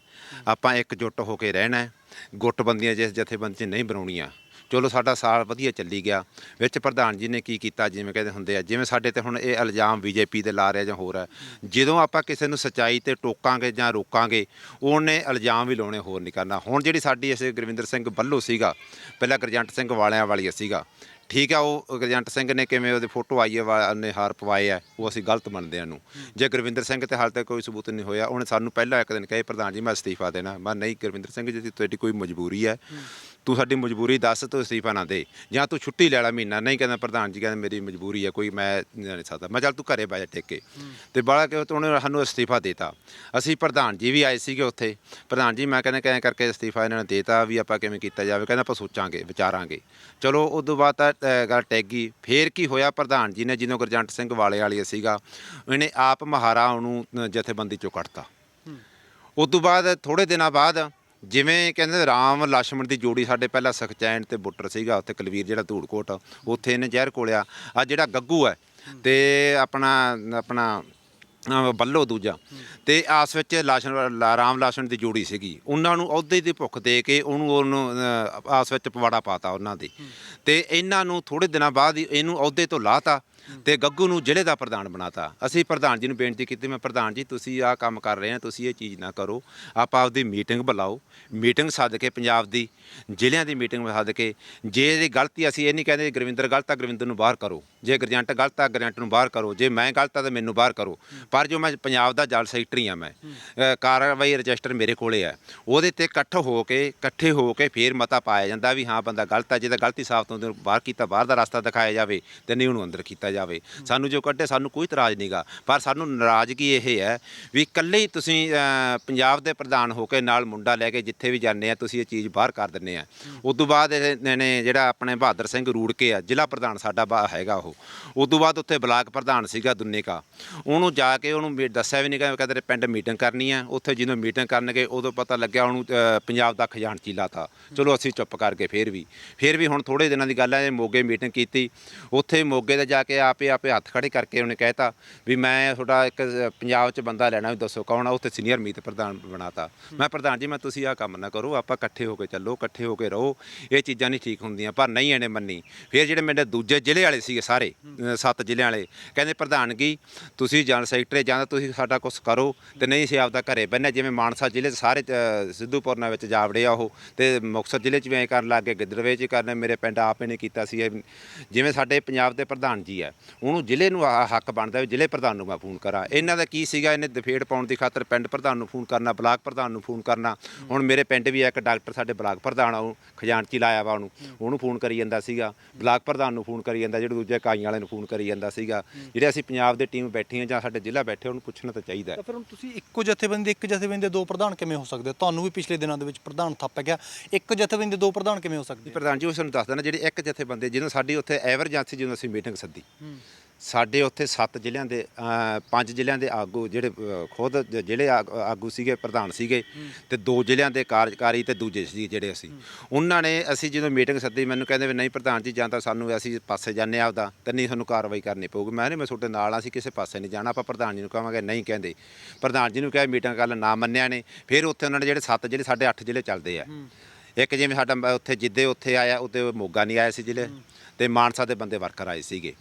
ਆਪਾਂ ਇੱਕ ਜੁੱਟ ਹੋ ਕੇ ਰਹਿਣਾ। ਹੈ ਗੁੱਟਬੰਦੀਆਂ ਜਿਸ ਜਥੇਬੰਦੀ 'ਚ ਨਹੀਂ ਬਣਾਉਣੀਆਂ। ਚਲੋ ਸਾਡਾ ਸਾਲ ਵਧੀਆ ਚੱਲੀ ਗਿਆ। ਵਿੱਚ ਪ੍ਰਧਾਨ ਜੀ ਨੇ ਕੀ ਕੀਤਾ, ਜਿਵੇਂ ਕਹਿੰਦੇ ਹੁੰਦੇ ਆ, ਜਿਵੇਂ ਸਾਡੇ ਤੇ ਹੁਣ ਇਹ ਇਲਜ਼ਾਮ ਬੀਜੇਪੀ ਦੇ ਲਾ ਰਿਹਾ ਜਾਂ ਹੋਰ ਹੈ ਜਦੋਂ ਆਪਾਂ ਕਿਸੇ ਨੂੰ ਸਚਾਈ ਤੇ ਟੋਕਾਂਗੇ ਜਾਂ ਰੋਕਾਂਗੇ, ਉਹਨੇ ਇਲਜ਼ਾਮ ਵੀ ਲਾਉਣੇ ਹੋਰ ਨਹੀਂ ਕਰਨਾ। ਹੁਣ ਜਿਹੜੀ ਸਾਡੀ ਇਸ ਗੁਰਵਿੰਦਰ ਸਿੰਘ ਬੱਲੋ ਸੀਗਾ, ਪਹਿਲਾਂ ਗਰਜੰਟ ਸਿੰਘ ਵਾਲਿਆਂ ਵਾਲੀ ਸੀਗਾ, ਠੀਕ ਆ, ਉਹ ਗਰਜੰਟ ਸਿੰਘ ਨੇ ਕਿਵੇਂ ਉਹਦੀ ਫੋਟੋ ਆਈ ਹੈ ਨੇ ਹਾਰ ਪਵਾਏ ਆ, ਉਹ ਅਸੀਂ ਗਲਤ ਮੰਨਦੇ ਹਾਂ ਨੂੰ ਜੇ ਗੁਰਵਿੰਦਰ ਸਿੰਘ ਤੇ ਹਾਲ ਤੱਕ ਕੋਈ ਸਬੂਤ ਨਹੀਂ ਹੋਇਆ, ਉਹਨੇ ਸਾਨੂੰ ਪਹਿਲਾਂ ਇੱਕ ਦਿਨ ਕਹੇ, ਪ੍ਰਧਾਨ ਜੀ, ਮੈਂ ਅਸਤੀਫਾ ਦੇਣਾ। ਮੈਂ ਨਹੀਂ, ਗੁਰਵਿੰਦਰ ਸਿੰਘ ਜੀ, ਤੁਹਾਡੀ ਕੋਈ ਮਜਬੂਰੀ ਹੈ ਤੂੰ ਸਾਡੀ ਮਜਬੂਰੀ ਦੱਸ ਤੂੰ ਅਸਤੀਫਾ ਨਾ ਦੇ। ਜਾਂ ਤੂੰ ਛੁੱਟੀ ਲੈ ਲੈ ਮਹੀਨਾ। ਨਹੀਂ ਕਹਿੰਦਾ ਪ੍ਰਧਾਨ ਜੀ ਕਹਿੰਦਾ ਮੇਰੀ ਮਜਬੂਰੀ ਹੈ ਕੋਈ ਮੈਂ ਨਹੀਂ ਸਕਦਾ। ਮੈਂ ਚੱਲ ਤੂੰ ਘਰੇ ਬਹਿ ਜਾ ਟੇਕੇ ਤੇ ਬਾਲਾ ਕਿ ਉਹਨੇ ਸਾਨੂੰ ਅਸਤੀਫਾ ਦੇਤਾ। ਅਸੀਂ ਪ੍ਰਧਾਨ ਜੀ ਵੀ ਆਏ ਸੀਗੇ ਉੱਥੇ। ਪ੍ਰਧਾਨ ਜੀ ਮੈਂ ਕਹਿੰਦਾ ਕਿਵੇਂ ਕਰਕੇ ਅਸਤੀਫਾ ਇਹਨਾਂ ਨੇ ਦੇਤਾ ਵੀ ਆਪਾਂ ਕਿਵੇਂ ਕੀਤਾ ਜਾਵੇ। ਕਹਿੰਦਾ ਆਪਾਂ ਸੋਚਾਂਗੇ ਵਿਚਾਰਾਂਗੇ। ਚਲੋ ਉਸ ਤੋਂ ਬਾਅਦ ਤਾਂ ਗੱਲ ਟੈਗੀ ਫੇਰ ਕੀ ਹੋਇਆ? ਪ੍ਰਧਾਨ ਜੀ ਨੇ ਜਿਹਨੂੰ ਗੁਰਜੰਟ ਸਿੰਘ ਵਾਲੇ ਵਾਲੀ ਸੀਗਾ ਇਹਨੇ ਆਪ ਮਹਾਰਾ ਉਹਨੂੰ ਜਥੇਬੰਦੀ ਚੋਂ ਕੱਢਤਾ। ਉਸ ਤੋਂ ਬਾਅਦ ਥੋੜੇ ਦਿਨਾਂ ਬਾਅਦ ਜਿਵੇਂ ਕਹਿੰਦੇ ਰਾਮ ਲక్ష్మణ ਦੀ ਜੋੜੀ ਸਾਡੇ ਪਹਿਲਾਂ ਸਖਚੈਨ ਤੇ ਬੁੱਟਰ ਸੀਗਾ, ਉੱਥੇ ਕਲਵੀਰ ਜਿਹੜਾ ਧੂੜਕੋਟ, ਉੱਥੇ ਇਹਨੇ ਜ਼ਹਿਰ ਕੋਲਿਆ ਆ ਜਿਹੜਾ ਗੱਗੂ ਹੈ ਤੇ ਆਪਣਾ ਆਪਣਾ ਬੱਲੋ ਦੂਜਾ। ਤੇ ਆਸ ਵਿੱਚ ਲਾਸ਼ਣ ਰਾਮ ਲਾਸ਼ਣ ਦੀ ਜੋੜੀ ਸੀਗੀ। ਉਹਨਾਂ ਨੂੰ ਅਹੁਦੇ ਦੀ ਭੁੱਖ ਦੇ ਕੇ ਉਹਨੂੰ ਉਹਨੂੰ ਆਸ ਵਿੱਚ ਪਵਾੜਾ ਪਾਤਾ ਉਹਨਾਂ ਦੇ। ਤੇ ਇਹਨਾਂ ਨੂੰ ਥੋੜੇ ਦਿਨਾਂ ਬਾਅਦ ਇਹਨੂੰ ਅਹੁਦੇ ਤੋਂ ਲਾਤਾ। ਤੇ ਗੱਗੂ ਨੂੰ ਜ਼ਿਲ੍ਹੇ ਦਾ ਪ੍ਰਧਾਨ ਬਣਾਤਾ। ਅਸੀਂ ਪ੍ਰਧਾਨ ਜੀ ਨੂੰ ਬੇਨਤੀ ਕੀਤੀ, ਮੈਂ ਪ੍ਰਧਾਨ ਜੀ, ਤੁਸੀਂ ਆਹ ਕੰਮ ਕਰ ਰਹੇ ਆ, ਤੁਸੀਂ ਇਹ ਚੀਜ਼ ਨਾ ਕਰੋ। ਆਪਾਂ ਆਪਦੀ ਮੀਟਿੰਗ ਬੁਲਾਓ। ਮੀਟਿੰਗ ਸੱਦ ਕੇ ਪੰਜਾਬ ਦੀ, ਜ਼ਿਲ੍ਹਿਆਂ ਦੀ ਮੀਟਿੰਗ ਸੱਦ ਕੇ, ਜੇ ਇਹਦੀ ਗਲਤੀ ਅਸੀਂ ਇਹ ਨਹੀਂ ਕਹਿੰਦੇ, ਗੁਰਵਿੰਦਰ ਗਲਤ ਆ, ਗੁਰਵਿੰਦਰ ਨੂੰ ਬਾਹਰ ਕਰੋ। ਜੇ ਗਰਜੰਟ ਗਲਤ ਆ ਗਰਜੰਟ ਨੂੰ ਬਾਹਰ ਕਰੋ। ਜੇ ਮੈਂ ਗਲਤ ਆ ਤਾਂ ਮੈਨੂੰ ਬਾਹਰ ਕਰੋ। ਪਰ ਜੋ ਮੈਂ ਪੰਜਾਬ ਦਾ ਜਲ ਸੈਕਟਰੀ ਆ ਮੈਂ ਅ, ਕਾਰਵਾਈ ਰਜਿਸਟਰ ਮੇਰੇ ਕੋਲੇ ਆ। ਉਹਦੇ ਤੇ ਇਕੱਠ ਹੋ ਕੇ ਇਕੱਠੇ ਹੋ ਕੇ ਫੇਰ ਮਤਾ ਪਾਇਆ ਜਾਂਦਾ ਵੀ ਹਾਂ ਬੰਦਾ ਗਲਤ ਆ ਜੇ ਤਾਂ ਗਲਤੀ ਸਾਫ਼ ਤੋਂ ਉਹਨੂੰ ਬਾਹਰ ਕੀਤਾ ਬਾਹਰ ਦਾ ਰਸਤਾ ਦਿਖਾਇਆ ਜਾਵੇ ਤੇ ਨਹੀਂ ਉਹਨੂੰ ਅੰਦਰ ਕੀਤਾ ਜਾਵੇ। ਸਾਨੂੰ ਜੋ ਕੱਢੇ ਸਾਨੂੰ ਕੋਈ ਇਤਰਾਜ਼ ਨਹੀਂਗਾ ਪਰ ਸਾਨੂੰ ਨਾਰਾਜ਼ਗੀ ਇਹ ਹੈ ਵੀ ਇਕੱਲੇ ਹੀ ਤੁਸੀਂ ਅ, ਪੰਜਾਬ ਦੇ ਪ੍ਰਧਾਨ ਹੋ ਕੇ ਨਾਲ ਮੁੰਡਾ ਲੈ ਕੇ ਜਿੱਥੇ ਵੀ ਜਾਂਦੇ ਆ ਤੁਸੀਂ ਇਹ ਚੀਜ਼ ਬਾਹਰ ਕਰ ਦਿੰਦੇ ਆ। ਉਸ ਤੋਂ ਬਾਅਦ ਇਹ ਨੇ ਜਿਹੜਾ ਆਪਣੇ ਬਹਾਦਰ ਸਿੰਘ ਰੂੜਕੇ ਆ ਜ਼ਿਲ੍ਹਾ ਪ੍ਰਧਾਨ ਸਾਡਾ ਬਾ ਹੈਗਾ ਉਹ। ਉਸ ਤੋਂ ਬਾਅਦ ਉੱਥੇ ਬਲਾਕ ਪ੍ਰਧਾਨ ਸੀਗਾ ਦੁੰਨੇ ਕਾ। ਉਹਨੂੰ ਜਾ ਕੇ ਉਹਨੂੰ ਵੀ ਦੱਸਿਆ ਵੀ ਨਹੀਂ ਕਿ ਕਹਿੰਦੇ ਪਿੰਡ ਮੀਟਿੰਗ ਕਰਨੀ ਆ। ਉੱਥੇ ਜਦੋਂ ਮੀਟਿੰਗ ਕਰਨਗੇ, ਉਦੋਂ ਪਤਾ ਲੱਗਿਆ ਉਹਨੂੰ ਪੰਜਾਬ ਦਾ ਖਜ਼ਾਨਚੀ ਲਾਤਾ ਚਲੋ ਅਸੀਂ ਚੁੱਪ ਕਰਕੇ ਫੇਰ ਵੀ ਫੇਰ ਵੀ ਹੁਣ ਥੋੜੇ ਦਿਨਾਂ ਦੀ ਗੱਲ ਹੈ ਮੋਗੇ ਮੀਟਿੰਗ ਕੀਤੀ। ਉੱਥੇ ਮੋਗੇ ਤੇ ਜਾ ਕੇ ਆਪੇ ਆਪੇ ਹੱਥ ਖੜੇ ਕਰਕੇ ਉਹਨੇ ਕਹਿਤਾ ਵੀ ਮੈਂ ਤੁਹਾਡਾ ਇੱਕ ਪੰਜਾਬ 'ਚ ਬੰਦਾ ਲੈਣਾ, ਵੀ ਦੱਸੋ ਕੌਣ ਆ? ਉੱਥੇ ਸੀਨੀਅਰ ਮੀਤ ਪ੍ਰਧਾਨ ਬਣਾਤਾ ਮੈਂ ਪ੍ਰਧਾਨ ਜੀ, ਮੈਂ ਤੁਸੀਂ ਆਹ ਕੰਮ ਨਾ ਕਰੋ, ਆਪਾਂ ਇਕੱਠੇ ਹੋ ਕੇ ਚੱਲੋ, ਇਕੱਠੇ ਹੋ ਕੇ ਰਹੋ। ਇਹ ਚੀਜ਼ਾਂ ਨਹੀਂ ਠੀਕ ਹੁੰਦੀਆਂ, ਪਰ ਨਹੀਂ ਇਹਨੇ ਮੰਨੀ। ਫਿਰ ਜਿਹੜੇ ਮੇਰੇ ਦੂਜੇ ਜ਼ਿਲ੍ਹੇ ਵਾਲੇ ਸੀਗੇ ਸਾਰੇ ਸਾਰੇ ਅ, ਸੱਤ ਜ਼ਿਲ੍ਹਿਆਂ ਵਾਲੇ। ਕਹਿੰਦੇ ਪ੍ਰਧਾਨਗੀ ਤੁਸੀਂ ਜਨਰਲ ਸੈਕਟਰੀ ਜਾਂ ਤਾਂ ਤੁਸੀਂ ਸਾਡਾ ਕੁਝ ਕਰੋ ਤੇ ਨਹੀਂ ਸੀ ਆਪਦਾ ਘਰੇ ਬੰਨਿਆ ਜਿਵੇਂ ਮਾਨਸਾ ਜ਼ਿਲ੍ਹੇ 'ਚ ਸਾਰੇ ਅ, ਸਿੱਧੂਪੁਰਨਾ ਵਿੱਚ ਜਾ ਵੜੇ ਆ ਉਹ ਤੇ ਮੁਕਤਸਰ ਜ਼ਿਲ੍ਹੇ 'ਚ ਵੀ ਐਂ ਕਰਨ ਲੱਗ ਗਏ ਗਿੱਦੜਵੇ 'ਚ ਹੀ ਕਰਨਾ ਮੇਰੇ ਪਿੰਡ ਆਪੇ ਨੇ ਕੀਤਾ ਸੀ ਇਹ। ਜਿਵੇਂ ਸਾਡੇ ਪੰਜਾਬ ਦੇ ਪ੍ਰਧਾਨ ਜੀ ਆ ਉਹਨੂੰ ਜ਼ਿਲ੍ਹੇ ਨੂੰ ਆਹ ਹੱਕ ਬਣਦਾ ਵੀ ਜ਼ਿਲ੍ਹੇ ਪ੍ਰਧਾਨ ਨੂੰ ਮੈਂ ਫੋਨ ਕਰਾਂ। ਇਹਨਾਂ ਦਾ ਕੀ ਸੀਗਾ ਇਹਨੇ ਦਫੇੜ ਪਾਉਣ ਦੀ ਖਾਤਰ ਪਿੰਡ ਪ੍ਰਧਾਨ ਨੂੰ ਫੋਨ ਕਰਨਾ ਬਲਾਕ ਪ੍ਰਧਾਨ ਨੂੰ ਫੋਨ ਕਰਨਾ। ਹੁਣ ਮੇਰੇ ਪਿੰਡ ਵੀ ਆ ਇੱਕ ਡਾਕਟਰ ਸਾਡੇ ਬਲਾਕ ਪ੍ਰਧਾਨ ਆ ਉਹ ਖਜ਼ਾਨਚੀ ਲਾਇਆ ਵਾ ਉਹਨੂੰ। ਉਹਨੂੰ ਫੋਨ ਕਰੀ ਜਾਂਦਾ ਸੀਗਾ ਬਲਾਕ ਪ੍ਰਧਾਨ ਨੂੰ ਫੋਨ ਕਰੀ ਜਾਂਦਾ ਜਿਹੜੇ ਦੂਜੇ ਇਕਾਈਆਂ ਵਾਲੇ ਨੂੰ ਫੋਨ ਕਰੀ ਜਾਂਦਾ ਸੀਗਾ। ਜਿਹੜੇ ਅਸੀਂ ਪੰਜਾਬ ਦੇ ਟੀਮ ਬੈਠੀ ਆ ਜਾਂ ਸਾਡੇ ਜ਼ਿਲ੍ਹਾ ਬੈਠੇ ਉਹਨੂੰ ਪੁੱਛਣਾ ਤਾਂ ਚਾਹੀਦਾ ਤਾਂ ਫਿਰ ਹੁਣ ਤੁਸੀਂ ਇੱਕੋ ਜਥੇਬੰਦੀ ਦੇ ਇੱਕ ਜਥੇਬੰਦੀ ਦੇ ਦੋ ਪ੍ਰਧਾਨ ਕਿਵੇਂ ਹੋ ਸਕਦੇ ਹੋ? ਤੁਹਾਨੂੰ ਵੀ ਪਿਛਲੇ ਦਿਨਾਂ ਦੇ ਵਿੱਚ ਪ੍ਰਧਾਨ ਥਾਪਿਆ ਗਿਆ। ਇੱਕ ਜਥੇਬੰਦੀ ਦੇ ਦੋ ਪ੍ਰਧਾਨ ਕਿਵੇਂ ਹੋ ਸਕਦੇ ਪ੍ਰਧਾਨ ਜੀ ਉਹ ਸਾਨੂੰ ਦੱਸ ਦੇਣਾ ਜਿਹੜੇ ਇੱਕ ਜਥੇਬੰਦੇ ਜਿਹਨੂੰ ਸਾਡੀ ਉੱਥੇ ਐਮਰਜੈਂਸੀ ਜਦੋਂ ਅਸੀਂ ਮੀਟਿੰਗ ਸੱਦੀ। ਸਾਡੇ ਉੱਥੇ ਸੱਤ ਜ਼ਿਲ੍ਹਿਆਂ ਦੇ ਪੰਜ ਜ਼ਿਲ੍ਹਿਆਂ ਦੇ ਆਗੂ ਜਿਹੜੇ ਖੁਦ ਜਿਹੜੇ ਆਗ- ਸੀਗੇ ਪ੍ਰਧਾਨ ਸੀਗੇ ਤੇ ਦੋ ਜ਼ਿਲ੍ਹਿਆਂ ਦੇ ਕਾਰਜਕਾਰੀ ਤੇ ਦੂਜੇ ਸੀ ਜਿਹੜੇ ਅਸੀਂ। ਉਹਨਾਂ ਨੇ ਅਸੀਂ ਜਦੋਂ ਮੀਟਿੰਗ ਸੱਦੀ ਮੈਨੂੰ ਕਹਿੰਦੇ ਵੀ ਨਹੀਂ ਪ੍ਰਧਾਨ ਜੀ ਜਾਂ ਤਾਂ ਸਾਨੂੰ ਅਸੀਂ ਪਾਸੇ ਜਾਂਦੇ ਆ ਆਪਦਾ ਤੇ ਨਹੀਂ ਸਾਨੂੰ ਕਾਰਵਾਈ ਕਰਨੀ ਪਊਗੀ। ਮੈਂ ਨਹੀਂ ਮੈਂ ਤੁਹਾਡੇ ਨਾਲ ਆ, ਅਸੀਂ ਕਿਸੇ ਪਾਸੇ ਨਹੀਂ ਜਾਣਾ ਆਪਾਂ ਪ੍ਰਧਾਨ ਜੀ ਨੂੰ ਕਹਾਂਗੇ ਨਹੀਂ ਕਹਿੰਦੇ। ਪ੍ਰਧਾਨ ਜੀ ਨੂੰ ਕਿਹਾ ਮੀਟਿੰਗ ਗੱਲ ਨਾ ਮੰਨਿਆ ਨੇ ਫਿਰ ਉੱਥੇ ਉਹਨਾਂ ਨੇ ਜਿਹੜੇ ਸੱਤ ਜਿਹੜੇ ਸਾਡੇ ਅੱਠ ਜ਼ਿਲ੍ਹੇ ਚੱਲਦੇ ਆ। ਇੱਕ ਜਿਵੇਂ ਸਾਡਾ ਉੱਥੇ ਜਿੱਦੇ ਉੱਥੇ ਆਇਆ ਉੱਤੇ ਮੋਗਾ ਨਹੀਂ ਆਇਆ ਸੀ ਜ਼ਿਲ੍ਹੇ। ਤੇ ਮਾਨਸਾ ਦੇ ਬੰਦੇ ਵਰਕਰ ਆਏ ਸੀਗੇ।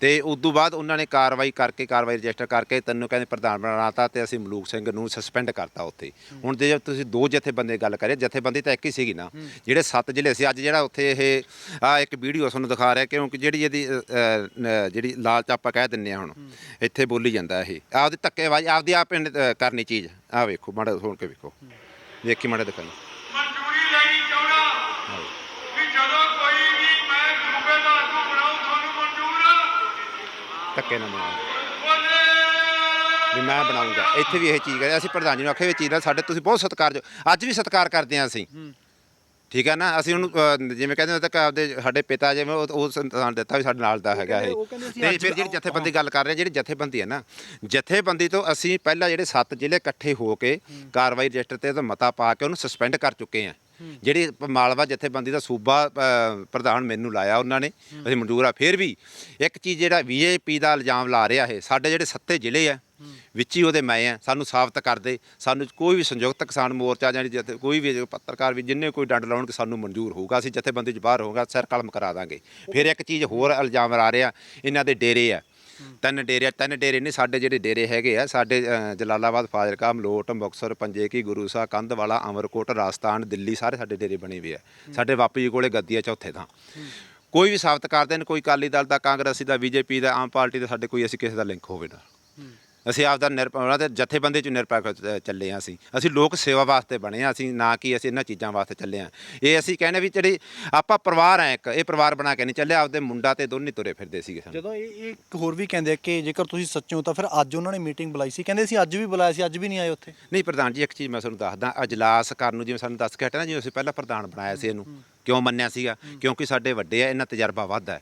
ਤੇ ਉਸ ਤੋਂ ਬਾਅਦ ਉਹਨਾਂ ਨੇ ਕਾਰਵਾਈ ਕਰਕੇ ਕਾਰਵਾਈ ਰਜਿਸਟਰ ਕਰਕੇ ਤੈਨੂੰ ਕਹਿੰਦੇ ਪ੍ਰਧਾਨ ਬਣਾਤਾ ਤੇ ਅਸੀਂ ਮਲੂਕ ਸਿੰਘ ਨੂੰ ਸਸਪੈਂਡ ਕਰਤਾ ਉੱਥੇ। ਹੁਣ ਜੇ ਤੁਸੀਂ ਦੋ ਜਥੇਬੰਦੇ ਗੱਲ ਕਰੇ ਜਥੇਬੰਦੀ ਤਾਂ ਇੱਕ ਹੀ ਸੀਗੀ ਨਾ। ਜਿਹੜੇ ਸੱਤ ਜ਼ਿਲ੍ਹੇ ਸੀ ਅੱਜ ਜਿਹੜਾ ਉੱਥੇ ਇਹ ਆ ਇੱਕ ਵੀਡੀਓ ਤੁਹਾਨੂੰ ਦਿਖਾ ਰਿਹਾ ਕਿਉਂਕਿ ਜਿਹੜੀ ਇਹਦੀ ਜਿਹੜੀ ਲਾਲਚ ਆਪਾਂ ਕਹਿ ਦਿੰਨੇ ਆ ਹੁਣ ਇੱਥੇ ਬੋਲੀ ਜਾਂਦਾ ਇਹ। ਆਪਦੀ ਧੱਕੇਬਾਜ਼ੀ ਆਪਦੀ ਆਪ ਕਰਨੀ ਚੀਜ਼। ਆ ਵੇਖੋ ਮਾੜਾ ਸੁਣ ਕੇ ਵੇਖੋ। ਵੇਖੀ ਮਾੜਾ ਦਿਖਾਈ ਮਨਜ਼ੂਰੀ ਲੈਣੀ ਚਾਹੁੰਦਾ ਵੀ ਜਦੋਂ ਕੋਈ ਵੀ ਮੈਂ ਸੂਬੇ ਦਾ ਆਗੂ ਬਣਾਉ ਤੁਹਾਨੂੰ ਮਨਜ਼ੂਰ ਆ ਧੱਕੇ ਨਾ ਮਾਰੋ। ਵੀ ਮੈਂ ਬਣਾਉਂਗਾ ਇੱਥੇ ਵੀ ਇਹ ਚੀਜ਼ ਕਰੇ ਅਸੀਂ ਪ੍ਰਧਾਨ ਜੀ ਨੂੰ ਆਖਿਆ ਵੀ ਚੀਜ਼ ਦਾ ਸਾਡੇ ਤੁਸੀਂ ਬਹੁਤ ਸਤਿਕਾਰ ਜੋ ਅੱਜ ਵੀ ਸਤਿਕਾਰ ਕਰਦੇ ਹਾਂ ਅਸੀਂ। ਠੀਕ ਹੈ ਨਾ? ਅਸੀਂ ਉਹਨੂੰ ਜਿਵੇਂ ਕਹਿੰਦੇ ਨੇ ਤਾਂ ਆਪਦੇ ਸਾਡੇ ਪਿਤਾ ਜਿਵੇਂ ਉਹ ਉਹ ਸੰਤਾਨ ਦਿੱਤਾ ਵੀ ਸਾਡੇ ਨਾਲ ਦਾ ਹੈਗਾ ਇਹ। ਤੇ ਫਿਰ ਜਿਹੜੀ ਜਥੇਬੰਦੀ ਗੱਲ ਕਰ ਰਹੇ ਹਾਂ, ਜਿਹੜੀ ਜਥੇਬੰਦੀ ਹੈ ਨਾ ਜਥੇਬੰਦੀ ਤੋਂ ਅਸੀਂ ਪਹਿਲਾਂ ਜਿਹੜੇ ਸੱਤ ਜ਼ਿਲ੍ਹੇ ਇਕੱਠੇ ਹੋ ਕੇ ਕਾਰਵਾਈ ਰਜਿਸਟਰ ਤੇ ਤਾਂ ਮਤਾ ਪਾ ਕੇ ਉਹਨੂੰ ਸਸਪੈਂਡ ਕਰ ਚੁੱਕੇ ਹਾਂ। ਜਿਹੜੀ ਮਾਲਵਾ ਜਥੇਬੰਦੀ ਦਾ ਸੂਬਾ ਪ੍ਰਧਾਨ ਮੈਨੂੰ ਲਾਇਆ ਉਹਨਾਂ ਨੇ ਅਸੀਂ ਮਨਜ਼ੂਰ ਆ। ਫਿਰ ਵੀ ਇੱਕ ਚੀਜ਼ ਜਿਹੜਾ ਵੀਏਪੀ ਦਾ ਇਲਜ਼ਾਮ ਲਾ ਰਿਹਾ ਇਹ ਸਾਡੇ ਜਿਹੜੇ ਸੱਤੇ ਜ਼ਿਲ੍ਹੇ ਆ ਵਿੱਚ ਹੀ ਉਹਦੇ ਮੈਂ ਆ, ਸਾਨੂੰ ਸਾਬਤ ਕਰਦੇ ਸਾਨੂੰ ਕੋਈ ਵੀ ਸੰਯੁਕਤ ਕਿਸਾਨ ਮੋਰਚਾ ਜਾਂ ਜਥੇ ਕੋਈ ਵੀ ਪੱਤਰਕਾਰ ਵੀ ਜਿੰਨੇ ਕੋਈ ਡੰਡ ਲਾਉਣਗੇ ਸਾਨੂੰ ਮਨਜ਼ੂਰ ਹੋਊਗਾ, ਅਸੀਂ ਜਥੇਬੰਦੀ 'ਚ ਬਾਹਰ ਹੋਊਗਾ, ਸਿਰ ਕਲਮ ਕਰਾ ਦਾਂਗੇ। ਫਿਰ ਇੱਕ ਚੀਜ਼ ਹੋਰ ਇਲਜ਼ਾਮ ਲਾ ਰਿਹਾ, ਇਹਨਾਂ ਦੇ ਡੇਰੇ ਆ। ਤਿੰਨ ਡੇਰੇ ਤਿੰਨ ਡੇਰੇ ਨੇ ਸਾਡੇ ਜਿਹੜੇ ਡੇਰੇ ਹੈਗੇ ਆ, ਸਾਡੇ ਜਲਾਲਾਬਾਦ, ਫਾਜ਼ਿਲਕਾ, ਮਲੋਟ, ਮੁਕਤਸਰ, ਪੰਜੇਕੀ ਗੁਰੂ ਸਾਹਿਬ ਕੰਧਵਾਲਾ ਅਮਰਕੋਟ, ਰਾਜਸਥਾਨ, ਦਿੱਲੀ ਸਾਰੇ ਸਾਡੇ ਡੇਰੇ ਬਣੇ ਹੋਏ ਆ। ਸਾਡੇ ਬਾਪੂ ਜੀ ਕੋਲੇ ਗੱਦੀ ਆ ਚੌਥੇ ਥਾਂ। ਕੋਈ ਵੀ ਸਾਬਤ ਕਰਦੇ ਨੇ ਕੋਈ ਅਕਾਲੀ ਦਲ ਦਾ, ਕਾਂਗਰਸੀ ਦਾ, ਬੀਜੇਪੀ ਦਾ, ਆਮ ਪਾਰਟੀ ਦਾ, ਸਾਡੇ ਕੋਈ ਅਸੀਂ ਕਿਸੇ ਦਾ ਲਿੰਕ ਹੋਵੇ ਨਾ। ਅਸੀਂ ਆਪਦਾ ਨਿਰਪ ਉਹਨਾਂ ਦੇ ਜਥੇਬੰਦੀ ਚ ਨਿਰਪੱਖ ਚੱਲੇ ਹਾਂ ਅਸੀਂ। ਅਸੀਂ ਲੋਕ ਸੇਵਾ ਵਾਸਤੇ ਬਣੇ ਹਾਂ ਅਸੀਂ ਨਾ ਕਿ ਅਸੀਂ ਇਹਨਾਂ ਚੀਜ਼ਾਂ ਵਾਸਤੇ ਚੱਲੇ ਹਾਂ ਇਹ ਅਸੀਂ ਕਹਿੰਦੇ ਵੀ ਜਿਹੜੀ ਆਪਾਂ ਪਰਿਵਾਰ ਆ ਇੱਕ ਇਹ ਪਰਿਵਾਰ ਬਣਾ ਕੇ ਨਹੀਂ ਚੱਲੇ ਆਪਦੇ ਮੁੰਡਾ ਤੇ ਦੋਨੇ ਤੁਰੇ ਫਿਰਦੇ ਸੀਗੇ ਸਾਨੂੰ। ਜਦੋਂ ਇਹ ਇਹ ਇੱਕ ਹੋਰ ਵੀ ਕਹਿੰਦੇ ਆ ਕਿ ਜੇਕਰ ਤੁਸੀਂ ਸੱਚੇ ਹੋ ਤਾਂ ਫਿਰ ਅੱਜ ਉਹਨਾਂ ਨੇ ਮੀਟਿੰਗ ਬੁਲਾਈ ਸੀ। ਕਹਿੰਦੇ ਸੀ ਅੱਜ ਵੀ ਬੁਲਾਇਆ ਸੀ ਅੱਜ ਵੀ ਨਹੀਂ ਆਏ ਉੱਥੇ। ਨਹੀਂ ਪ੍ਰਧਾਨ ਜੀ ਇੱਕ ਚੀਜ਼ ਮੈਂ ਤੁਹਾਨੂੰ ਦੱਸਦਾ ਅਜਲਾਸ ਕਰਨ ਨੂੰ ਜਿਵੇਂ ਸਾਨੂੰ ਦੱਸ ਕੇ ਹਟਿਆ ਨਾ ਜਿਵੇਂ ਅਸੀਂ ਪਹਿਲਾਂ ਪ੍ਰਧਾਨ ਬਣਾਇਆ ਸੀ ਇਹਨੂੰ। ਕਿਉਂ ਮੰਨਿਆ ਸੀਗਾ? ਕਿਉਂਕਿ ਸਾਡੇ ਵੱਡੇ ਆ ਇਹਨਾਂ ਤਜਰਬਾ ਵੱਧ ਹੈ।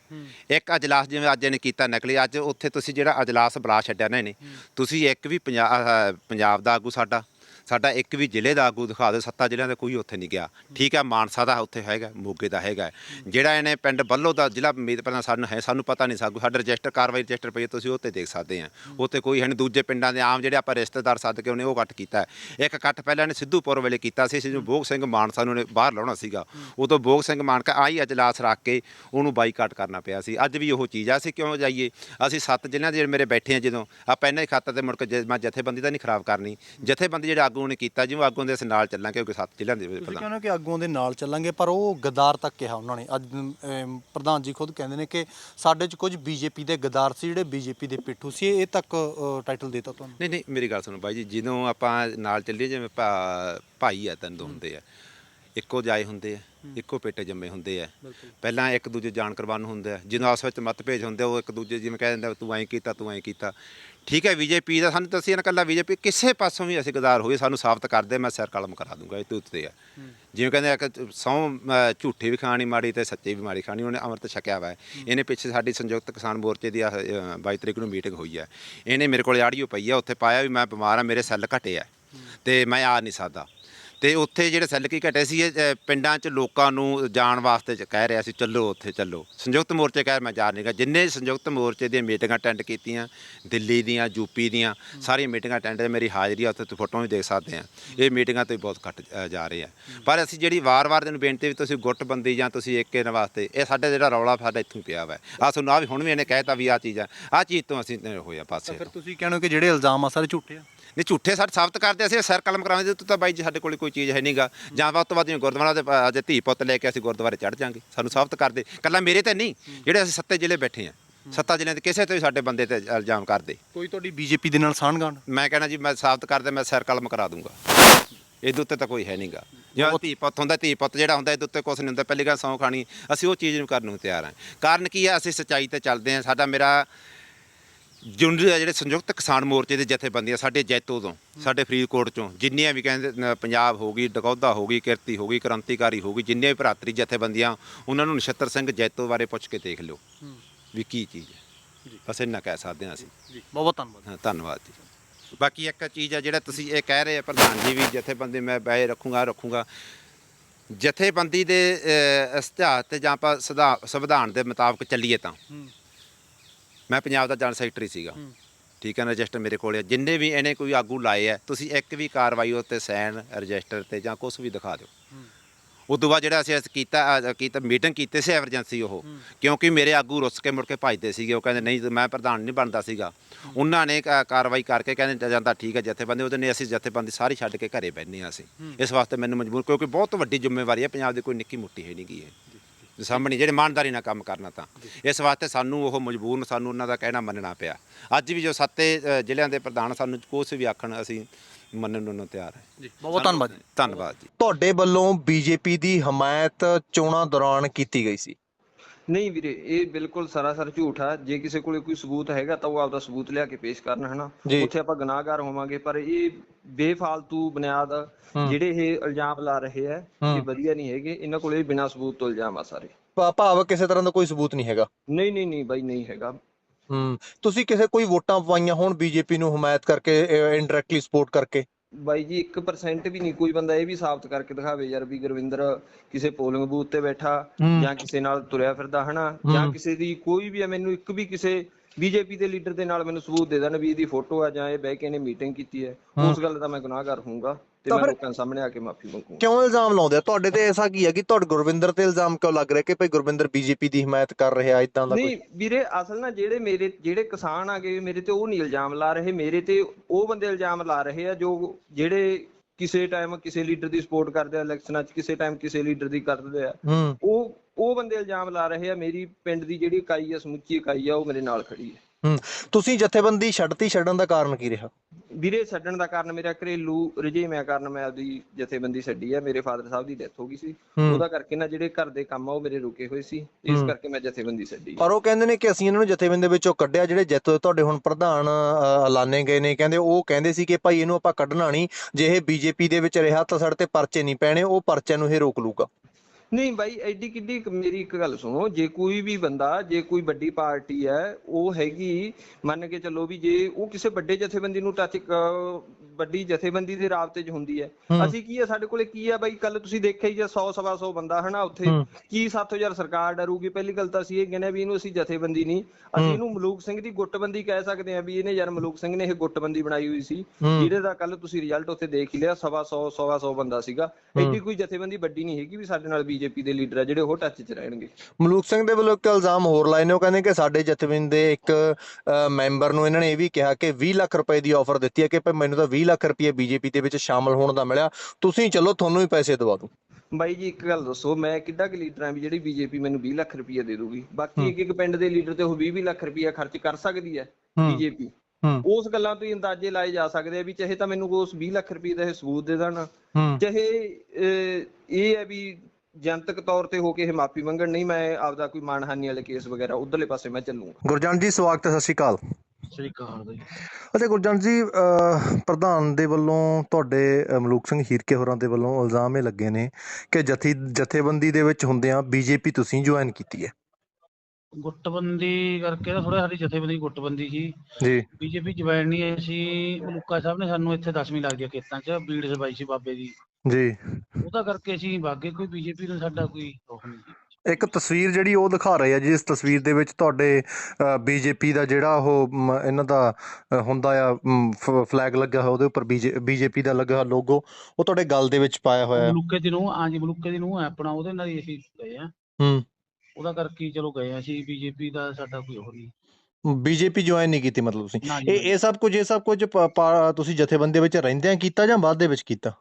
ਇੱਕ ਅਜਲਾਸ ਜਿਵੇਂ ਅੱਜ ਇਹਨੇ ਕੀਤਾ ਨਕਲੀ ਅੱਜ ਉੱਥੇ ਤੁਸੀਂ ਜਿਹੜਾ ਅਜਲਾਸ ਬੁਲਾ ਛੱਡਿਆ ਨਾ ਇਹਨੇ ਤੁਸੀਂ ਇੱਕ ਵੀ ਪੰਜਾ- ਪੰਜਾਬ ਦਾ ਆਗੂ ਸਾਡਾ। ਸਾਡਾ ਇੱਕ ਵੀ ਜ਼ਿਲ੍ਹੇ ਦਾ ਆਗੂ ਦਿਖਾ ਦਿਓ, ਸੱਤਾ ਜ਼ਿਲ੍ਹਿਆਂ ਦਾ ਕੋਈ ਉੱਥੇ ਨਹੀਂ ਗਿਆ। ਠੀਕ ਹੈ, ਮਾਨਸਾ ਦਾ ਉੱਥੇ ਹੈਗਾ, ਮੋਗੇ ਦਾ ਹੈਗਾ। ਜਿਹੜਾ ਇਹਨੇ ਪਿੰਡ ਬੱਲੋ ਦਾ ਜ਼ਿਲ੍ਹਾ ਮੀਤ ਪਹਿਲਾਂ ਸਾਨੂੰ ਹੈ, ਸਾਨੂੰ ਪਤਾ ਨਹੀਂ ਸਾਗੂ। ਸਾਡੇ ਰਜਿਸਟਰ, ਕਾਰਵਾਈ ਰਜਿਸਟਰ ਪਈ ਤੁਸੀਂ ਉਹ ਤੇ ਦੇਖ ਸਕਦੇ ਆ। ਉੱਥੇ ਕੋਈ ਹੈ ਨਹੀਂ, ਦੂਜੇ ਪਿੰਡਾਂ ਦੇ ਆਮ ਜਿਹੜੇ ਆਪਾਂ ਰਿਸ਼ਤੇਦਾਰ ਸੱਦ ਕੇ ਉਹਨੇ ਉਹ ਕੱਟ ਕੀਤਾ ਇੱਕ ਕੱਟ ਪਹਿਲਾਂ ਇਹਨੇ ਸਿੱਧੂਪੁਰ ਵੇਲੇ ਕੀਤਾ ਸੀ ਜਿਹਨੂੰ ਬੋਗ ਸਿੰਘ ਮਾਨਸਾ ਨੂੰ ਨੇ ਬਾਹਰ ਲਾਉਣਾ ਸੀਗਾ। ਉਦੋਂ ਬੋਗ ਸਿੰਘ ਮਾਨਕਾ ਆਈ ਅਜਲਾਸ ਰੱਖ ਕੇ, ਉਹਨੂੰ ਬਾਈਕਾਟ ਕਰਨਾ ਪਿਆ ਸੀ। ਅੱਜ ਵੀ ਉਹ ਚੀਜ਼ ਆ, ਅਸੀਂ ਕਿਉਂ ਜਾਈਏ? ਅਸੀਂ ਸੱਤ ਜ਼ਿਲ੍ਹਿਆਂ ਦੇ ਜਿਹੜੇ ਮੇਰੇ ਬੈਠੇ ਆ ਜਦੋਂ, ਆਪਾਂ ਇਹਨਾਂ ਦੇ ਖਾਤਾ ਤੇ ਮੁੜ ਕੇ ਮੈਂ ਜਥੇਬੰਦੀ ਤਾਂ ਨਹੀਂ ਖਰਾਬ ਕਰਨੀ। ਜਥੇਬੰਦੀ ਜਿਹੜੇ ਆਗੂ ਨੇ ਕੀਤਾ ਜਿਵੇਂ ਆਗੂ ਦੇ ਅਸੀਂ ਨਾਲ ਚੱਲਾਂਗੇ ਕਿਉਂਕਿ ਸੱਤ ਜ਼ਿਲ੍ਹਿਆਂ ਦੇ ਵਿੱਚ ਤੁਸੀਂ ਪ੍ਰਧਾਨ ਕਹਿੰਦੇ ਹੋ ਕਿ ਆਗੂਆਂ ਦੇ ਨਾਲ ਚੱਲਾਂਗੇ ਪਰ ਉਹ ਗਦਾਰ ਤੱਕ ਕਿਹਾ ਉਹਨਾਂ ਨੇ। ਅੱਜ ਅਮ, ਪ੍ਰਧਾਨ ਜੀ ਖੁਦ ਕਹਿੰਦੇ ਨੇ ਕਿ ਸਾਡੇ 'ਚ ਕੁਝ ਬੀਜੇਪੀ ਦੇ ਗਦਾਰ ਸੀ ਜਿਹੜੇ ਬੀਜੇਪੀ ਦੇ ਪਿੱਠੂ ਸੀ ਇਹ ਤੱਕ ਟਾਈਟਲ ਦੇਤਾ ਤੁਹਾਨੂੰ? ਨਹੀਂ ਨਹੀਂ ਮੇਰੀ ਗੱਲ ਸੁਣੋ ਬਾਈ ਜੀ ਜਦੋਂ ਆਪਾਂ ਨਾਲ ਚੱਲੀਏ ਜਿਵੇਂ ਭਾ- ਭਾਈ ਆ ਤੈਨੂੰ ਹੁੰਦੇ ਆ ਇੱਕੋ ਜਾਏ ਹੁੰਦੇ ਆ ਇੱਕੋ ਪੇਟੇ ਜੰਮੇ ਹੁੰਦੇ ਆ। ਪਹਿਲਾਂ ਇੱਕ ਦੂਜੇ ਜਾਣ ਕਰਵਾਉਣ ਹੁੰਦੇ ਆ ਜਦੋਂ ਆਪਸ ਵਿੱਚ ਮਤਭੇਦ ਹੁੰਦੇ ਉਹ ਇੱਕ ਦੂਜੇ ਜਿਵੇਂ ਕਹਿ ਦਿੰਦਾ ਤੂੰ ਐਂ ਕੀਤਾ ਤੂੰ ਐਂ ਕੀਤਾ। ਠੀਕ ਹੈ ਬੀਜੇਪੀ ਦਾ ਸਾਨੂੰ ਦੱਸਿਆ ਨਾ ਕੱਲਾ ਬੀਜੇਪੀ ਕਿਸੇ ਪਾਸੋਂ ਵੀ ਅਸੀਂ ਗਦਾਰ ਹੋਏ ਸਾਨੂੰ ਸਾਬਤ ਕਰਦੇ ਮੈਂ ਸਿਰ ਕਲਮ ਕਰਾ ਦੂੰਗਾ ਇਹ ਤੂੰ ਉੱਤੇ ਆ। ਜਿਵੇਂ ਕਹਿੰਦੇ ਆ ਕਿ ਸੌ ਝੂਠੀ ਵੀ ਖਾਣੀ ਮਾੜੀ ਤੇ ਸੱਚੀ ਵੀ ਮਾੜੀ ਖਾਣੀ ਉਹਨੇ ਅੰਮ੍ਰਿਤ ਛਕਿਆ ਵਾ। ਇਹਨੇ ਪਿੱਛੇ ਸਾਡੀ ਸੰਯੁਕਤ ਕਿਸਾਨ ਮੋਰਚੇ ਦੀ ਆਹ, ਅ, 22 ਤਰੀਕ ਨੂੰ ਮੀਟਿੰਗ ਹੋਈ ਹੈ ਇਹਨੇ ਮੇਰੇ ਕੋਲ ਆੜੀਓ ਪਈ ਆ ਉੱਥੇ ਪਾਇਆ ਵੀ ਮੈਂ ਬਿਮਾਰ ਆ ਮੇਰੇ ਸੈੱਲ ਘਟੇ ਆ। ਤੇ ਮੈਂ ਆ ਨਹੀਂ ਸਕਦਾ। ਤੇ ਉੱਥੇ ਜਿਹੜੇ ਸੈੱਲ ਕੀ ਘਟੇ ਸੀ ਇਹ ਅ, ਪਿੰਡਾਂ 'ਚ ਲੋਕਾਂ ਨੂੰ ਜਾਣ ਵਾਸਤੇ ਚ- ਕਹਿ ਰਿਹਾ ਸੀ ਚੱਲੋ ਉੱਥੇ ਚੱਲੋ। ਸੰਯੁਕਤ ਮੋਰਚੇ ਕਹਿ ਮੈਂ ਜਾ ਨਹੀਂਗਾ ਜਿੰਨੇ ਸੰਯੁਕਤ ਮੋਰਚੇ ਦੀਆਂ ਮੀਟਿੰਗਾਂ ਅਟੈਂਡ ਕੀਤੀਆਂ ਦਿੱਲੀ ਦੀਆਂ ਯੂਪੀ ਦੀਆਂ ਸਾਰੀਆਂ ਮੀਟਿੰਗਾਂ ਅਟੈਂਡ ਮੇਰੀ ਹਾਜ਼ਰੀ ਆ ਉੱਥੇ ਤੁਸੀਂ ਫੋਟੋਆਂ ਵੀ ਦੇਖ ਸਕਦੇ ਆ। ਇਹ ਮੀਟਿੰਗਾਂ ਤੇ ਬਹੁਤ ਘੱਟ ਅ, ਜਾ ਰਹੇ ਆ। ਪਰ ਅਸੀਂ ਜਿਹੜੀ ਵਾਰ-ਵਾਰ ਤੈਨੂੰ ਬੇਨਤੀ ਵੀ ਤੁਸੀਂ ਗੁੱਟਬੰਦੀ ਜਾਂ ਤੁਸੀਂ ਏਕੇ ਨਾਲ ਵਾਸਤੇ ਇਹ ਸਾਡੇ ਜਿਹੜਾ ਰੌਲਾ ਸਾਡਾ ਇੱਥੋਂ ਪਿਆ ਵਾ। ਆ ਤੁਹਾਨੂੰ ਆ ਵੀ ਹੁਣ ਵੀ ਇਹਨੇ ਕਹਿਤਾ ਵੀ ਆ ਚੀਜ਼ ਆ ਆ ਚੀਜ਼ ਤੋਂ ਅਸੀਂ ਅ, ਆ ਪਾਸੇ। ਫਿਰ ਤੁਸੀਂ ਕਹਿੰਦੇ ਹੋ ਕਿ ਜਿਹੜੇ ਇਲਜ਼ਾਮ ਆ ਸਾਰੇ ਝੂਠੇ ਆ? ਨਹੀਂ ਝੂਠੇ ਸਾਡੇ ਸਾਬਤ ਕਰਦੇ ਅਸੀਂ ਸਰ ਕਲਮ ਕਰਾਉਂਦੇ ਉੱਤੇ ਤਾਂ ਬਾਈ ਜੀ ਸਾਡੇ ਕੋਲ ਕੋਈ ਚੀਜ਼ ਹੈ ਨਹੀਂਗਾ ਜਾਂ ਵਾ ਉਸ ਤੋਂ ਜਿਵੇਂ ਗੁਰਦੁਆਰਾ ਦੇ ਅੱਜ ਧੀ ਪੁੱਤ ਲੈ ਕੇ ਅਸੀਂ ਗੁਰਦੁਆਰੇ ਚੜ ਜਾਾਂਗੇ। ਸਾਨੂੰ ਸਾਬਤ ਕਰਦੇ। ਕੱਲਾ ਮੇਰੇ ਤੇ ਨਹੀਂ ਜਿਹੜੇ ਅਸੀਂ ਸੱਤੇ ਜ਼ਿਲ੍ਹੇ ਬੈਠੇ ਆ। ਸੱਤਾ ਜ਼ਿਲ੍ਹਿਆਂ ਦੇ ਕਿਸੇ ਤੇ ਵੀ ਸਾਡੇ ਬੰਦੇ ਤੇ ਇਲਜ਼ਾਮ ਕਰਦੇ। ਕੋਈ ਤੁਹਾਡੀ ਬੀਜੇਪੀ ਦੇ ਨਾਲ ਸਾਂਝਗਾਂਢ? ਮੈਂ ਕਹਿੰਦਾ ਜੀ ਮੈਂ ਸਾਬਤ ਕਰਦੇ ਮੈਂ ਸਰ ਕਲਮ ਕਰਾ ਦੂੰਗਾ। ਇਹਦੇ ਉੱਤੇ ਤਾਂ ਕੋਈ ਹੈ ਨਹੀਂਗਾ ਜਿਵੇਂ ਧੀ ਪੁੱਤ ਹੁੰਦਾ ਧੀ ਪੁੱਤ ਜਿਹੜਾ ਹੁੰਦਾ ਇਹਦੇ ਉੱਤੇ ਕੁਝ ਨਹੀਂ ਹੁੰਦਾ। ਪਹਿਲੀ ਗੱਲ ਸੌਂ ਖਾਣੀ ਅਸੀਂ ਉਹ ਚੀਜ਼ ਨੂੰ ਕਰਨ ਨੂੰ ਤਿਆਰ ਹਾਂ। ਕਾਰਨ ਕੀ ਆ ਅਸੀਂ ਸੱਚਾਈ ਤੇ ਚੱਲਦੇ ਹਾਂ। ਸਾਡਾ ਮੇਰਾ ਜੁੰਡ ਜਿਹੜੇ ਸੰਯੁਕਤ ਕਿਸਾਨ ਮੋਰਚੇ ਦੇ ਜਥੇਬੰਦੀਆਂ ਸਾਡੇ ਜੈਤੋ ਤੋਂ ਸਾਡੇ ਫਰੀਦਕੋਟ ਚੋਂ ਜਿੰਨੀਆਂ ਵੀ ਕਹਿੰਦੇ ਪੰਜਾਬ ਹੋ ਗਈ ਡਕੌਦਾ ਹੋ ਗਈ ਕਿਰਤੀ ਹੋ ਗਈ ਕ੍ਰਾਂਤੀਕਾਰੀ ਹੋ ਗਈ ਜਿੰਨੀਆਂ ਵੀ ਭਰਾਤਰੀ ਜਥੇਬੰਦੀਆਂ ਉਹਨਾਂ ਨੂੰ ਨਛੱਤਰ ਸਿੰਘ ਜੈਤੋ ਬਾਰੇ ਪੁੱਛ ਕੇ ਦੇਖ ਲਿਓ ਵੀ ਕੀ ਚੀਜ਼ ਹੈ। ਬਸ ਇੰਨਾ ਕਹਿ ਸਕਦੇ ਹਾਂ ਅਸੀਂ। ਜੀ ਬਹੁਤ ਬਹੁਤ ਧੰਨਵਾਦ। ਹਾਂ ਧੰਨਵਾਦ ਜੀ। ਬਾਕੀ ਇੱਕ ਚੀਜ਼ ਆ ਜਿਹੜਾ ਤੁਸੀਂ ਇਹ ਕਹਿ ਰਹੇ ਆ ਪ੍ਰਧਾਨ ਜੀ ਵੀ ਜਥੇਬੰਦੀ ਮੈਂ ਬੈ ਰੱਖੂੰਗਾ ਰੱਖੂੰਗਾ। ਜਥੇਬੰਦੀ ਦੇ ਇਸ਼ਤਿਹਾਰ ਤੇ ਜਾਂ ਆਪਾਂ ਸੰਵਿਧਾਨ ਦੇ ਮੁਤਾਬਕ ਚੱਲੀਏ ਤਾਂ। ਮੈਂ ਪੰਜਾਬ ਦਾ ਜਨ ਸੈਕਟਰੀ ਸੀਗਾ। ਠੀਕ ਹੈ ਨਾ ਰਜਿਸਟਰ ਮੇਰੇ ਕੋਲ ਹੈ ਜਿੰਨੇ ਵੀ ਇਹਨੇ ਕੋਈ ਆਗੂ ਲਾਏ ਆ ਤੁਸੀਂ ਇੱਕ ਵੀ ਕਾਰਵਾਈ ਉੱਤੇ ਸਾਈਨ ਰਜਿਸਟਰ ਤੇ ਜਾਂ ਕੁਝ ਵੀ ਦਿਖਾ ਦਿਓ। ਉਸ ਤੋਂ ਬਾਅਦ ਜਿਹੜਾ ਅਸੀਂ ਕੀਤਾ ਕੀਤਾ ਮੀਟਿੰਗ ਕੀਤੀ ਸੀ ਐਮਰਜੈਂਸੀ ਉਹ। ਕਿਉਂਕਿ ਮੇਰੇ ਆਗੂ ਰੁੱਸ ਕੇ ਮੁੜ ਕੇ ਭੱਜਦੇ ਸੀਗੇ ਉਹ ਕਹਿੰਦੇ ਨਹੀਂ ਮੈਂ ਪ੍ਰਧਾਨ ਨਹੀਂ ਬਣਦਾ ਸੀਗਾ। ਉਹਨਾਂ ਨੇ ਕਾਰਵਾਈ ਕਰਕੇ ਕਹਿੰਦੇ ਜਾਂਦਾ ਠੀਕ ਹੈ ਜਥੇਬੰਦੀ। ਉਹਦੇ ਨੇ ਅਸੀਂ ਜਥੇਬੰਦੀ ਸਾਰੀ ਛੱਡ ਕੇ ਘਰੇ ਬੈਠਨੇ ਆ ਅਸੀਂ। ਇਸ ਵਾਸਤੇ ਮੈਨੂੰ ਮਜਬੂਰ ਕਿਉਂਕਿ ਬਹੁਤ ਵੱਡੀ ਜ਼ਿੰਮੇਵਾਰੀ ਹੈ ਪੰਜਾਬ ਦੀ ਕੋਈ ਨਿੱਕੀ ਮੁੱਟੀ ਹੈ ਨਹੀਂ ਗੀ ਇਹ। ਸਾਹਮਣੇ ਜਿਹੜੇ ਇਮਾਨਦਾਰੀ ਨਾਲ ਕੰਮ ਕਰਨਾ ਤਾਂ। ਇਸ ਵਾਸਤੇ ਸਾਨੂੰ ਉਹ ਮਜਬੂਰ ਸਾਨੂੰ ਉਹਨਾਂ ਦਾ ਕਹਿਣਾ ਮੰਨਣਾ ਪਿਆ। ਅੱਜ ਵੀ ਜੋ ਸੱਤੇ ਜ਼ਿਲ੍ਹਿਆਂ ਦੇ ਪ੍ਰਧਾਨ ਸਾਨੂੰ ਕੁਛ ਵੀ ਆਖਣ ਅਸੀਂ ਮੰਨਣ ਨੂੰ ਤਿਆਰ ਹੈ। ਜੀ ਬਹੁਤ ਬਹੁਤ ਧੰਨਵਾਦ ਜੀ। ਧੰਨਵਾਦ ਜੀ। ਤੁਹਾਡੇ ਵੱਲੋਂ ਬੀਜੇਪੀ ਦੀ ਹਮਾਇਤ ਚੋਣਾਂ ਦੌਰਾਨ ਕੀਤੀ ਗਈ ਸੀ। ਨਹੀਂ ਵੀਰੇ ਇਹ ਬਿਲਕੁਲ ਸਰਾਸਰ ਝੂਠ ਆ। ਜੇ ਕਿਸੇ ਕੋਲੇ ਕੋਈ ਸਬੂਤ ਹੈਗਾ ਤਾਂ ਉਹ ਆਪਦਾ ਸਬੂਤ ਲਿਆ ਕੇ ਪੇਸ਼ ਕਰਨ ਹਨਾ। ਉੱਥੇ ਆਪਾਂ ਗੁਨਾਹਗਾਰ ਹੋਵਾਂਗੇ ਪਰ ਇਹ ਬੇਫਾਲਤੂ ਬੁਨਿਆਦ ਜਿਹੜੇ ਇਹ ਇਲਜ਼ਾਮ ਲਾ ਰਹੇ ਆ ਇਹ ਵਧੀਆ ਨਹੀਂ ਹੈਗੇ। ਇਹਨਾਂ ਕੋਲੇ ਬਿਨਾਂ ਸਬੂਤ ਤੋਂ ਇਲਜ਼ਾਮ ਆ ਸਾਰੇ। ਭਾਵ ਕਿਸੇ ਤਰ੍ਹਾਂ ਦਾ ਕੋਈ ਸਬੂਤ ਨਹੀਂ ਹੈਗਾ। ਨਹੀਂ ਨਹੀਂ ਨਹੀਂ ਬਾਈ ਨਹੀਂ ਹੈਗਾ। ਹੂੰ। ਤੁਸੀਂ ਕਿਸੇ ਕੋਈ ਵੋਟਾਂ ਪਵਾਈਆਂ ਹੋਣ ਬੀਜੇਪੀ ਨੂੰ ਹਮਾਇਤ ਕਰਕੇ ਇਨਡਾਇਰੈਕਟਲੀ ਸਪੋਰਟ ਕਰਕੇ? ਬਾਈ ਜੀ 1% ਵੀ ਨਹੀਂ। ਕੋਈ ਬੰਦਾ ਇਹ ਵੀ ਸਾਬਤ ਕਰਕੇ ਦਿਖਾਵੇ ਯਾਰ ਵੀ ਗੁਰਵਿੰਦਰ ਕਿਸੇ ਪੋਲਿੰਗ ਬੂਥ ਤੇ ਬੈਠਾ ਜਾਂ ਕਿਸੇ ਨਾਲ ਤੁਰਿਆ ਫਿਰਦਾ ਹਨਾ? ਜਾਂ ਕਿਸੇ ਦੀ ਕੋਈ ਵੀ ਆ ਮੈਨੂੰ ਇੱਕ ਵੀ ਕਿਸੇ ਬੀਜੇਪੀ ਦੇ ਲੀਡਰ ਦੇ ਨਾਲ ਮੈਨੂੰ ਸਬੂਤ ਦੇ ਦੇਣ ਵੀ ਇਹਦੀ ਫੋਟੋ ਆ ਜਾਂ ਇਹ ਬਹਿ ਕੇ ਇਹਨੇ ਮੀਟਿੰਗ ਕੀਤੀ ਹੈ। ਉਸ ਗੱਲ ਦਾ ਮੈਂ ਗੁਨਾਹਗਾਰ ਹੋਊਂਗਾ। ਤੇ ਮੈਂ ਲੋਕਾਂ ਸਾਹਮਣੇ ਆ ਕੇ ਮਾਫੀ ਮੰਗੂੰਗਾ। ਕਿਉਂ ਇਲਜ਼ਾਮ ਲਾਉਂਦੇ ਆ? ਤੁਹਾਡੇ ਤੇ ਐਸਾ ਕੀ ਹੈ ਕਿ ਤੁਹਾਡੇ ਗੁਰਵਿੰਦਰ ਤੇ ਇਲਜ਼ਾਮ ਕਿਉਂ ਲੱਗ ਰਿਹਾ ਕਿ ਭਾਈ ਗੁਰਵਿੰਦਰ ਬੀਜੇਪੀ ਦੀ ਹਮਾਇਤ ਕਰ ਰਿਹਾ ਇਦਾਂ ਦਾ ਨਹੀਂ ਵੀਰੇ ਅਸਲ ਨਾ ਜਿਹੜੇ ਮੇਰੇ ਜਿਹੜੇ ਕਿਸਾਨ ਆਗੇ ਮੇਰੇ ਤੇ ਉਹ ਨਹੀਂ ਇਲਜ਼ਾਮ ਲਾ ਰਹੇ। ਮੇਰੇ ਤੇ ਉਹ ਬੰਦੇ ਇਲਜ਼ਾਮ ਲਾ ਰਹੇ ਆ ਜੋ ਜਿਹੜੇ ਕਿਸੇ ਟਾਈਮ ਕਿਸੇ ਲੀਡਰ ਦੀ ਸਪੋਰਟ ਕਰਦੇ ਆ ਇਲੈਕਸ਼ਨਾਂ 'ਚ ਕਿਸੇ ਟਾਈਮ ਕਿਸੇ ਲੀਡਰ ਦੀ ਕਰਦੇ ਆ। ਉਹ ਉਹ ਬੰਦੇ ਇਲਜ਼ਾਮ ਲਾ ਰਹੇ ਆ। ਮੇਰੀ ਪਿੰਡ ਦੀ ਜਿਹੜੀ ਇਕਾਈ ਆ ਸਮੁੱਚੀ ਇਕਾਈ ਆ ਉਹ ਮੇਰੇ ਨਾਲ ਖੜੀ ਹੈ। ਹੂੰ ਤੁਸੀਂ ਜਥੇਬੰਦੀ ਛੱਡਤੀ ਛੱਡਣ ਦਾ ਕਾਰਨ ਕੀ ਰਿਹਾ? ਵੀਰੇ ਛੱਡਣ ਦਾ ਕਾਰਨ ਮੇਰਾ ਘਰੇਲੂ ਰੁਝੇਵਿਆਂ ਕਾਰਨ ਮੈਂ ਆਪਦੀ ਜਥੇਬੰਦੀ ਛੱਡੀ ਆ ਮੇਰੇ ਫਾਦਰ ਸਾਹਿਬ ਦੀ ਡੈਥ ਹੋ ਗਈ ਸੀ। ਉਹਦਾ ਕਰਕੇ ਨਾ ਜਿਹੜੇ ਘਰ ਦੇ ਕੰਮ ਆ ਉਹ ਮੇਰੇ ਰੁਕੇ ਹੋਏ ਸੀ। ਇਸ ਕਰਕੇ ਮੈਂ ਜਥੇਬੰਦੀ ਛੱਡੀ ਪਰ ਉਹ ਕਹਿੰਦੇ ਨੇ ਕਿ ਅਸੀਂ ਇਹਨਾਂ ਨੂੰ ਜਥੇਬੰਦੀ ਵਿੱਚੋਂ ਕੱਢਿਆ ਜਿਹੜੇ ਜੈਤੋ ਤੁਹਾਡੇ ਹੁਣ ਪ੍ਰਧਾਨ ਐਲਾਨੇ ਗਏ ਨੇ ਕਹਿੰਦੇ ਉਹ ਕਹਿੰਦੇ ਸੀ ਕਿ ਭਾਈ ਇਹਨੂੰ ਆਪਾਂ ਕੱਢਣਾ ਨਹੀਂ ਜੇ ਇਹ ਬੀਜੇਪੀ ਦੇ ਵਿੱਚ ਰਿਹਾ ਤਾਂ ਸਾਡੇ ਤੇ ਪਰਚੇ ਨਹੀਂ ਪੈਣੇ ਉਹ ਪਰਚਿਆਂ ਨੂੰ ਇਹ ਰੋਕ ਲੂਗਾ। ਨਹੀਂ ਬਾਈ ਐਡੀ ਕਿੱਡੀ ਮੇਰੀ ਇੱਕ ਗੱਲ ਸੁਣੋ ਜੇ ਕੋਈ ਵੀ ਬੰਦਾ ਜੇ ਕੋਈ ਵੱਡੀ ਪਾਰਟੀ ਹੈ ਉਹ ਹੈਗੀ ਮੰਨ ਕੇ ਚੱਲੋ ਵੀ ਜੇ ਉਹ ਕਿਸੇ ਵੱਡੇ ਜਥੇਬੰਦੀ ਨੂੰ ਟੱਚ ਵੱਡੀ ਜਥੇਬੰਦੀ ਦੇ ਰਾਬਤੇ 'ਚ ਹੁੰਦੀ ਹੈ ਅਸੀਂ ਕੀ ਹੈ ਸਾਡੇ ਕੋਲੇ ਕੀ ਹੈ ਬਾਈ ਕੱਲ ਤੁਸੀਂ ਦੇਖਿਆ ਹੀ ਆ 100 ਸਵਾ 100 ਬੰਦਾ ਹਨਾ ਉੱਥੇ ਕੀ 7000 ਸਰਕਾਰ ਡਰੂਗੀ? ਪਹਿਲੀ ਗੱਲ ਤਾਂ ਅਸੀਂ ਇਹ ਕਹਿੰਦੇ ਵੀ ਇਹਨੂੰ ਅਸੀਂ ਜਥੇਬੰਦੀ ਨਹੀਂ ਅਸੀਂ ਇਹਨੂੰ ਮਲੂਕ ਸਿੰਘ ਦੀ ਗੁੱਟਬੰਦੀ ਕਹਿ ਸਕਦੇ ਆ ਵੀ ਇਹਨੇ ਯਾਰ ਮਲੂਕ ਸਿੰਘ ਨੇ ਇਹ ਗੁੱਟਬੰਦੀ ਬਣਾਈ ਹੋਈ ਸੀ ਜਿਹਦੇ ਦਾ ਕੱਲ ਤੁਸੀਂ ਰਿਜ਼ਲਟ ਉੱਥੇ ਦੇਖ ਹੀ ਲਿਆ ਸਵਾ 100 ਸਵਾ 100 ਬੰਦਾ ਸੀਗਾ ਐਡੀ ਕੋਈ ਜਥੇਬੰਦੀ ਵੱਡੀ ਨਹੀਂ ਹੈਗੀ ਵੀ ਸਾਡੇ ਨਾਲ ਬੀਜੇਪੀ ਦੇ ਲੀਡਰ ਆ ਜਿਹੜੇ ਉਹ ਟੱਚ 'ਚ ਰਹਿਣਗੇ। ਮਲੂਕ ਸਿੰਘ ਦੇ ਵੱਲੋਂ ਇੱਕ ਇਲਜ਼ਾਮ ਹੋਰ ਲਾਏ ਨੇ ਉਹ ਕਹਿੰਦੇ ਕਿ ਸਾਡੇ ਜਥੇਬੰਦੀ ਦੇ ਇੱਕ ਮੈਂਬਰ ਨੂੰ ਇਹਨਾਂ ਨੇ ਇਹ ਵੀ ਕਿਹਾ ਕਿ 20 ਲੱਖ ਰੁਪਏ ਦੀ ਆਫਰ ਦਿੱਤੀ ਹੈ ਕਿ ਭਾਈ ਮੈਨੂੰ ਤਾਂ 20 ਲੱਖ ਰੁਪਏ ਬੀਜੇਪੀ ਦੇ ਵਿੱਚ ਸ਼ਾਮਲ ਹੋਣ ਦਾ ਮਿਲਿਆ। ਤੁਸੀਂ ਚਲੋ ਤੁਹਾਨੂੰ ਵੀ ਪੈਸੇ ਦਵਾ ਦੂੰ। ਬਾਈ ਜੀ ਇੱਕ ਗੱਲ ਦੱਸੋ ਮੈਂ ਕਿੱਡਾ ਕੁ ਲੀਡਰ ਆ ਵੀ ਜਿਹੜੀ ਬੀਜੇਪੀ ਮੈਨੂੰ 20 ਲੱਖ ਰੁਪਏ ਦੇ ਦੂਗੀ ਬਾਕੀ ਇੱਕ ਇੱਕ ਪਿੰਡ ਦੇ ਲੀਡਰ ਤੇ ਉਹ 20 20 ਲੱਖ ਰੁਪਏ ਖਰਚ ਕਰ ਸਕਦੀ ਹੈ ਬੀਜੇਪੀ। ਹੂੰ। ਉਸ ਗੱਲਾਂ ਤੋਂ ਹੀ ਅੰਦਾਜ਼ੇ ਲਾਏ ਜਾ ਸਕਦੇ ਆ ਵੀ ਚਾਹੇ ਤਾਂ ਮੈਨੂੰ ਉਸ 20 ਲੱਖ ਰੁਪਏ ਦਾ ਇਹ ਸਬੂਤ ਦੇ ਦੇਣ। ਹੂੰ। ਚਾਹੇ ਇਹ ਹੈ ਵੀ ਜਨਤਕ ਤੌਰ ਤੇ ਹੋ ਕੇ ਇਹ ਮਾਫੀ ਮੰਗਣ ਨਹੀਂ ਮੈਂ ਆਪਦਾ ਕੋਈ ਮਾਨਹਾਨੀ ਵਾਲੇ ਕੇਸ ਵਗੈਰਾ ਉਧਰਲੇ ਪਾਸੇ ਮੈਂ ਚੱਲੂਗਾ। ਗੁਰਜੰਟ ਜੀ ਸਵਾਗਤ ਹੈ ਸਤਿ ਸ਼੍ਰੀ ਅਕਾਲ। ਸ੍ਰੀ ਅਕਾਲ ਬਾਈ ਅੱਛਾ ਗੁਰਜੰਟ ਜੀ ਪ੍ਰਧਾਨ ਦੇ ਵੱਲੋਂ ਤੁਹਾਡੇ ਮਲੂਕ ਸਿੰਘ ਹੀਰਕੇ ਹੋਰਾਂ ਦੇ ਵੱਲੋਂ ਇਲਜ਼ਾਮ ਇਹ ਲੱਗੇ ਨੇ ਕਿ ਜਥੀ ਜਥੇਬੰਦੀ ਦੇ ਵਿੱਚ ਹੁੰਦਿਆਂ ਬੀਜੇਪੀ ਤੁਸੀਂ ਜੁਆਇਨ ਕੀਤੀ ਹੈ। ਗੁੱਟਬੰਦੀ ਕਰਕੇ ਤਾਂ ਥੋੜਾ ਸਾਡੀ ਜਥੇਬੰਦੀ ਗੁੱਟਬੰਦੀ ਸੀ। ਜੀ। ਬੀਜੇਪੀ ਜੁਆਇਨ ਨਹੀਂ ਅਸੀਂ ਮਲੂਕਾ ਸਾਹਿਬ ਨੇ ਸਾਨੂੰ ਇੱਥੇ 10ਵੀਂ ਲੱਗਦੀ ਆ ਖੇਤਾਂ 'ਚ ਬੀੜ ਸਬਾਈ ਸੀ ਬਾਬੇ ਦੀ। ਜੀ। ਉਹਦਾ ਕਰਕੇ ਅਸੀਂ ਬਾਗੇ ਕੋਈ ਬੀਜੇਪੀ ਨੂੰ ਸਾਡਾ ਕੋਈ ਉਹ ਨਹੀਂ ਸੀ। ਇੱਕ ਤਸਵੀਰ ਜਿਹੜੀ ਉਹ ਦਿਖਾ ਰਹੇ ਆ ਜਿਸ ਤਸਵੀਰ ਦੇ ਵਿੱਚ ਤੁਹਾਡੇ ਬੀਜੇਪੀ ਦਾ ਜਿਹੜਾ ਉਹ ਇਹਨਾਂ ਦਾ ਹੁੰਦਾ ਆ ਫਲੈਗ ਲੱਗਾ ਹੋਇਆ ਉਹਦੇ ਉੱਪਰ ਬੀਜੇਪੀ ਦਾ ਲੱਗਾ ਲੋਗੋ ਉਹ ਤੁਹਾਡੇ ਗਲ ਦੇ ਵਿੱਚ ਪਾਇਆ ਹੋਇਆ। ਹੈ ਮਲੂਕੇ ਦੀ ਨੂੰ ਹਾਂਜੀ ਮਲੂਕੇ ਦੀ ਨੂੰ ਆਪਣਾ ਉਹਦੇ ਨਾਲ ਹੀ ਅਸੀਂ ਗਏ ਆ। ਹੂੰ। ਉਹਦਾ ਕਰਕੇ ਚਲੋ ਗਏ ਆ ਅਸੀਂ ਬੀਜੇਪੀ ਦਾ ਸਾਡਾ ਕੋਈ ਉਹ ਨਹੀਂ ਬੀਜੇਪੀ ਜੁਆਇਨ ਨਹੀਂ ਕੀਤੀ ਮਤਲਬ ਤੁਸੀਂ। ਨਾ ਜੀ, ਇਹ ਇਹ ਸਭ ਕੁਝ ਇਹ ਸਭ ਕੁਝ ਪ- ਪਾ- ਤੁਸੀਂ ਜਥੇਬੰਦੀ ਵਿੱਚ ਰਹਿੰਦਿਆਂ ਕੀਤਾ ਜਾਂ ਬਾਅਦ ਦੇ ਵਿੱਚ ਕੀਤਾ?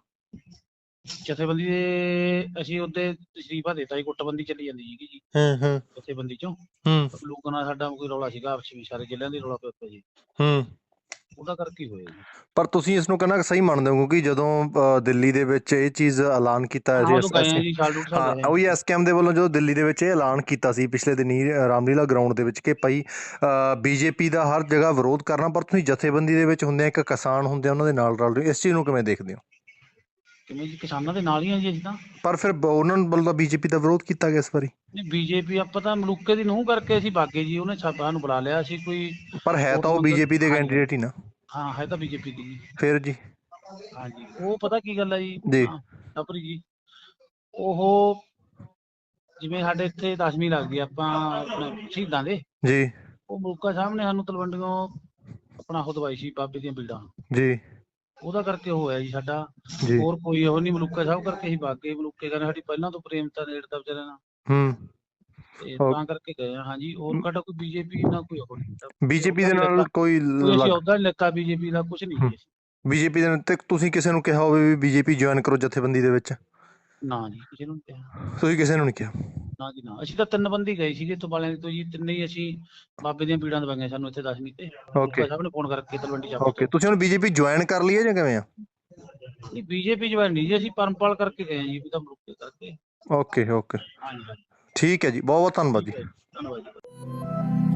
ਜਥੇਬੰਦੀ ਦੇ ਅਸੀਂ ਉਹਦੇ ਤਸ਼ਰੀਫਾ ਦਿੱਤਾ ਸੀ ਗੁੱਟਬੰਦੀ ਚੱਲੀ ਜਾਂਦੀ ਸੀਗੀ ਜੀ। ਹਾਂ ਹਾਂ। ਜਥੇਬੰਦੀ ਚੋਂ। ਹੂੰ। ਲੋਕਾਂ ਨਾਲ ਸਾਡਾ ਕੋਈ ਰੌਲਾ ਸੀਗਾ ਆਪਸ ਵਿੱਚ ਸਾਰੇ ਜ਼ਿਲ੍ਹਿਆਂ ਦੀ ਰੌਲਾ ਪਿਆ ਪਿਆ ਜੀ ਹੂੰ। ਉਹਦਾ ਕਰਕੇ ਹੀ ਹੋਇਆ ਜੀ ਪਰ ਤੁਸੀਂ ਇਸ ਨੂੰ ਕਹਿੰਦਾ ਸਹੀ ਮੰਨਦੇ ਹੋ ਕਿਉਂਕਿ ਜਦੋਂ ਅ, ਦਿੱਲੀ ਦੇ ਵਿੱਚ ਇਹ ਚੀਜ਼ ਐਲਾਨ ਕੀਤਾ ਹਾਂ ਜੀ ਉਦੋਂ ਗਏ ਆ ਜੀ ਸਾਲ ਡੂਢ ਸਾਲ ਹਾਂ ਰਹੇ ਉਹੀ ਐਸਕੇਐਮ ਦੇ ਵੱਲੋਂ ਜਦੋਂ ਦਿੱਲੀ ਦੇ ਵਿੱਚ ਇਹ ਐਲਾਨ ਕੀਤਾ ਸੀ ਪਿਛਲੇ ਦਿਨੀ ਅ, ਰਾਮਲੀਲਾ ਗਰਾਊਂਡ ਦੇ ਵਿੱਚ ਕਿ ਭਾਈ ਬੀਜੇਪੀ ਦਾ ਹਰ ਜਗ੍ਹਾ ਵਿਰੋਧ ਕਰਨਾ ਪਰ ਤੁਸੀਂ ਜਥੇਬੰਦੀ ਦੇ ਵਿੱਚ ਹੁੰਦੇ ਆ ਇੱਕ ਕਿਸਾਨ ਹੁੰਦੇ ਆ ਉਹਨਾਂ ਦੇ ਨਾਲ ਰਲ ਰਹੇ ਹੋ। ਇਸ ਚੀਜ਼ ਨੂੰ ਕਿਵੇਂ ਦੇਖਦੇ ਹੋ ਕਿਵੇਂ ਜੀ ਕਿਸਾਨਾਂ ਦੇ ਨਾਲ ਹੀ ਆ ਜੀ ਅਸੀਂ ਤਾਂ। ਪਰ ਫਿਰ ਬ- ਉਹਨਾਂ ਨੂੰ ਵੱਲੋਂ ਬੀਜੇਪੀ ਦਾ ਵਿਰੋਧ ਕੀਤਾ ਗਿਆ ਇਸ ਵਾਰੀ? ਨਹੀਂ ਬੀਜੇਪੀ ਆਪਾਂ ਤਾਂ ਮਲੂਕੇ ਦੀ ਨੂੰਹ ਕਰਕੇ ਅਸੀਂ ਬਾਗੇ ਜੀ ਉਹਨੇ ਸਾਡਾ ਨੂੰ ਬੁਲਾ ਲਿਆ ਅਸੀਂ ਕੋਈ। ਪਰ ਹੈ ਤਾਂ ਉਹ ਬੀਜੇਪੀ ਦੇ। ਕੈਂਡੀਡੇਟ ਹੀ ਨਾ। ਹਾਂ ਹੈ ਤਾਂ ਬੀਜੇਪੀ ਦੀ। ਜੀ ਫਿਰ ਜੀ? ਹਾਂਜੀ ਉਹ ਪਤਾ ਕੀ ਗੱਲ ਆ ਜੀ? ਜੀ। ਹਾਂ, ਟੱਪਰੀ ਜੀ। ਉਹ ਜਿਵੇਂ ਸਾਡੇ ਇੱਥੇ 10ਵੀਂ ਲੱਗਦੀ ਆ ਆਪਾਂ ਆਪਣੇ ਸ਼ਹੀਦਾਂ ਦੇ। ਜੀ। ਉਹ ਮਲੂਕਾ ਸਾਹਿਬ ਨੇ ਸਾਨੂੰ ਤਲਵੰਡੀਆਂ ਆਪਣਾ ਉਹ ਦਵਾਈ ਸੀ ਬਾਬੇ ਦੀਆਂ ਬੀੜਾਂ। ਜੀ। ਉਹਦਾ ਕਰਕੇ ਉਹ ਹੋਇਆ ਜੀ ਸਾਡਾ। ਜੀ। ਹੋਰ ਕੋਈ ਉਹ ਨਹੀਂ ਮਲੂਕਾ ਸਾਹਿਬ ਕਰਕੇ ਅਸੀਂ ਬਾਗੇ ਮਲੂਕੇ ਕਹਿੰਦੇ ਸਾਡੀ ਪਹਿਲਾਂ ਤੋਂ ਪ੍ਰੇਮਤਾ ਨੇੜਤਾ ਵਿਚਾਰਿਆਂ ਨਾਲ। ਹੂੰ। ਤੇ ਤਾਂ ਕਰਕੇ ਗਏ ਆ ਹਾਂਜੀ। ਹੋਰ ਸਾਡਾ ਕੋਈ ਬੀਜੇਪੀ ਨਾਲ ਕੋਈ ਉਹ ਨਹੀਂ ਬੀਜੇਪੀ ਦੇ ਨਾਲ ਕੋਈ ਕੋਈ ਲੱਗ ਅਹੁਦਾ ਨਹੀਂ ਲਿੱਤਾ ਬੀਜੇਪੀ ਦਾ ਕੁਝ ਨਹੀਂ ਹੂੰ। ਜੀ ਬੀਜੇਪੀ ਦੇ ਨਾਲ ਤੇ ਤੁਸੀਂ ਕਿਸੇ ਨੂੰ ਕਿਹਾ ਹੋਵੇ ਵੀ ਬੀਜੇਪੀ ਜੁਆਇਨ ਕਰੋ ਜਥੇਬੰਦੀ ਦੇ ਵਿੱਚ। ਨਾ ਜੀ ਕਿਸੇ ਨੂੰ ਕਿਹਾ। ਤੁਸੀਂ ਕਿਸੇ ਨੂੰ ਨਹੀਂ ਕਿਹਾ? ਨਾ ਜੀ ਨਾ। ਅਸੀਂ ਤਾਂ ਤਿੰਨ ਬੰਦੀ ਗਏ ਸੀਗੇ ਤੋਂ ਵਾਲਿਆਂ ਤੋਂ ਜੀ। ਤਿੰਨੇ ਹੀ ਅਸੀਂ ਬਾਬੇ ਦੀਆਂ ਪੀੜਾਂ ਦਵਾਈਆਂ ਸਾਨੂੰ ਇੱਥੇ 10ਵੀਂ ਤੇ ਮਲੂਕਾ ਸਾਹਿਬ ਨੇ ਫੋਨ ਕਰਕੇ ਤਲਵੰਡੀ ਸਾਹਿਬ ਓਕੇ। ਤੁਸੀਂ ਹੁਣ ਬੀਜੇਪੀ ਜੁਆਇਨ ਕਰ ਲਈ ਹੈ ਜਾਂ ਕਿਵੇਂ ਆ? ਨਹੀਂ ਬੀਜੇਪੀ ਜਵਾਨ ਨਹੀਂ ਜੀ। ਅਸੀਂ ਪਰਮਪਾਲ ਕਰਕੇ ਗਏ ਹਾਂ ਜੀ ਵੀ ਤਾਂ ਮਲੂਕੇ ਕਰਕੇ। Okay okay. ਹਾਂਜੀ। ਹਾਂਜੀ ਠੀਕ ਹੈ ਜੀ। ਬਹੁਤ ਬਹੁਤ ਧੰਨਵਾਦ ਜੀ। ਠੀਕ ਹੈ ਜੀ, ਧੰਨਵਾਦ ਜੀ।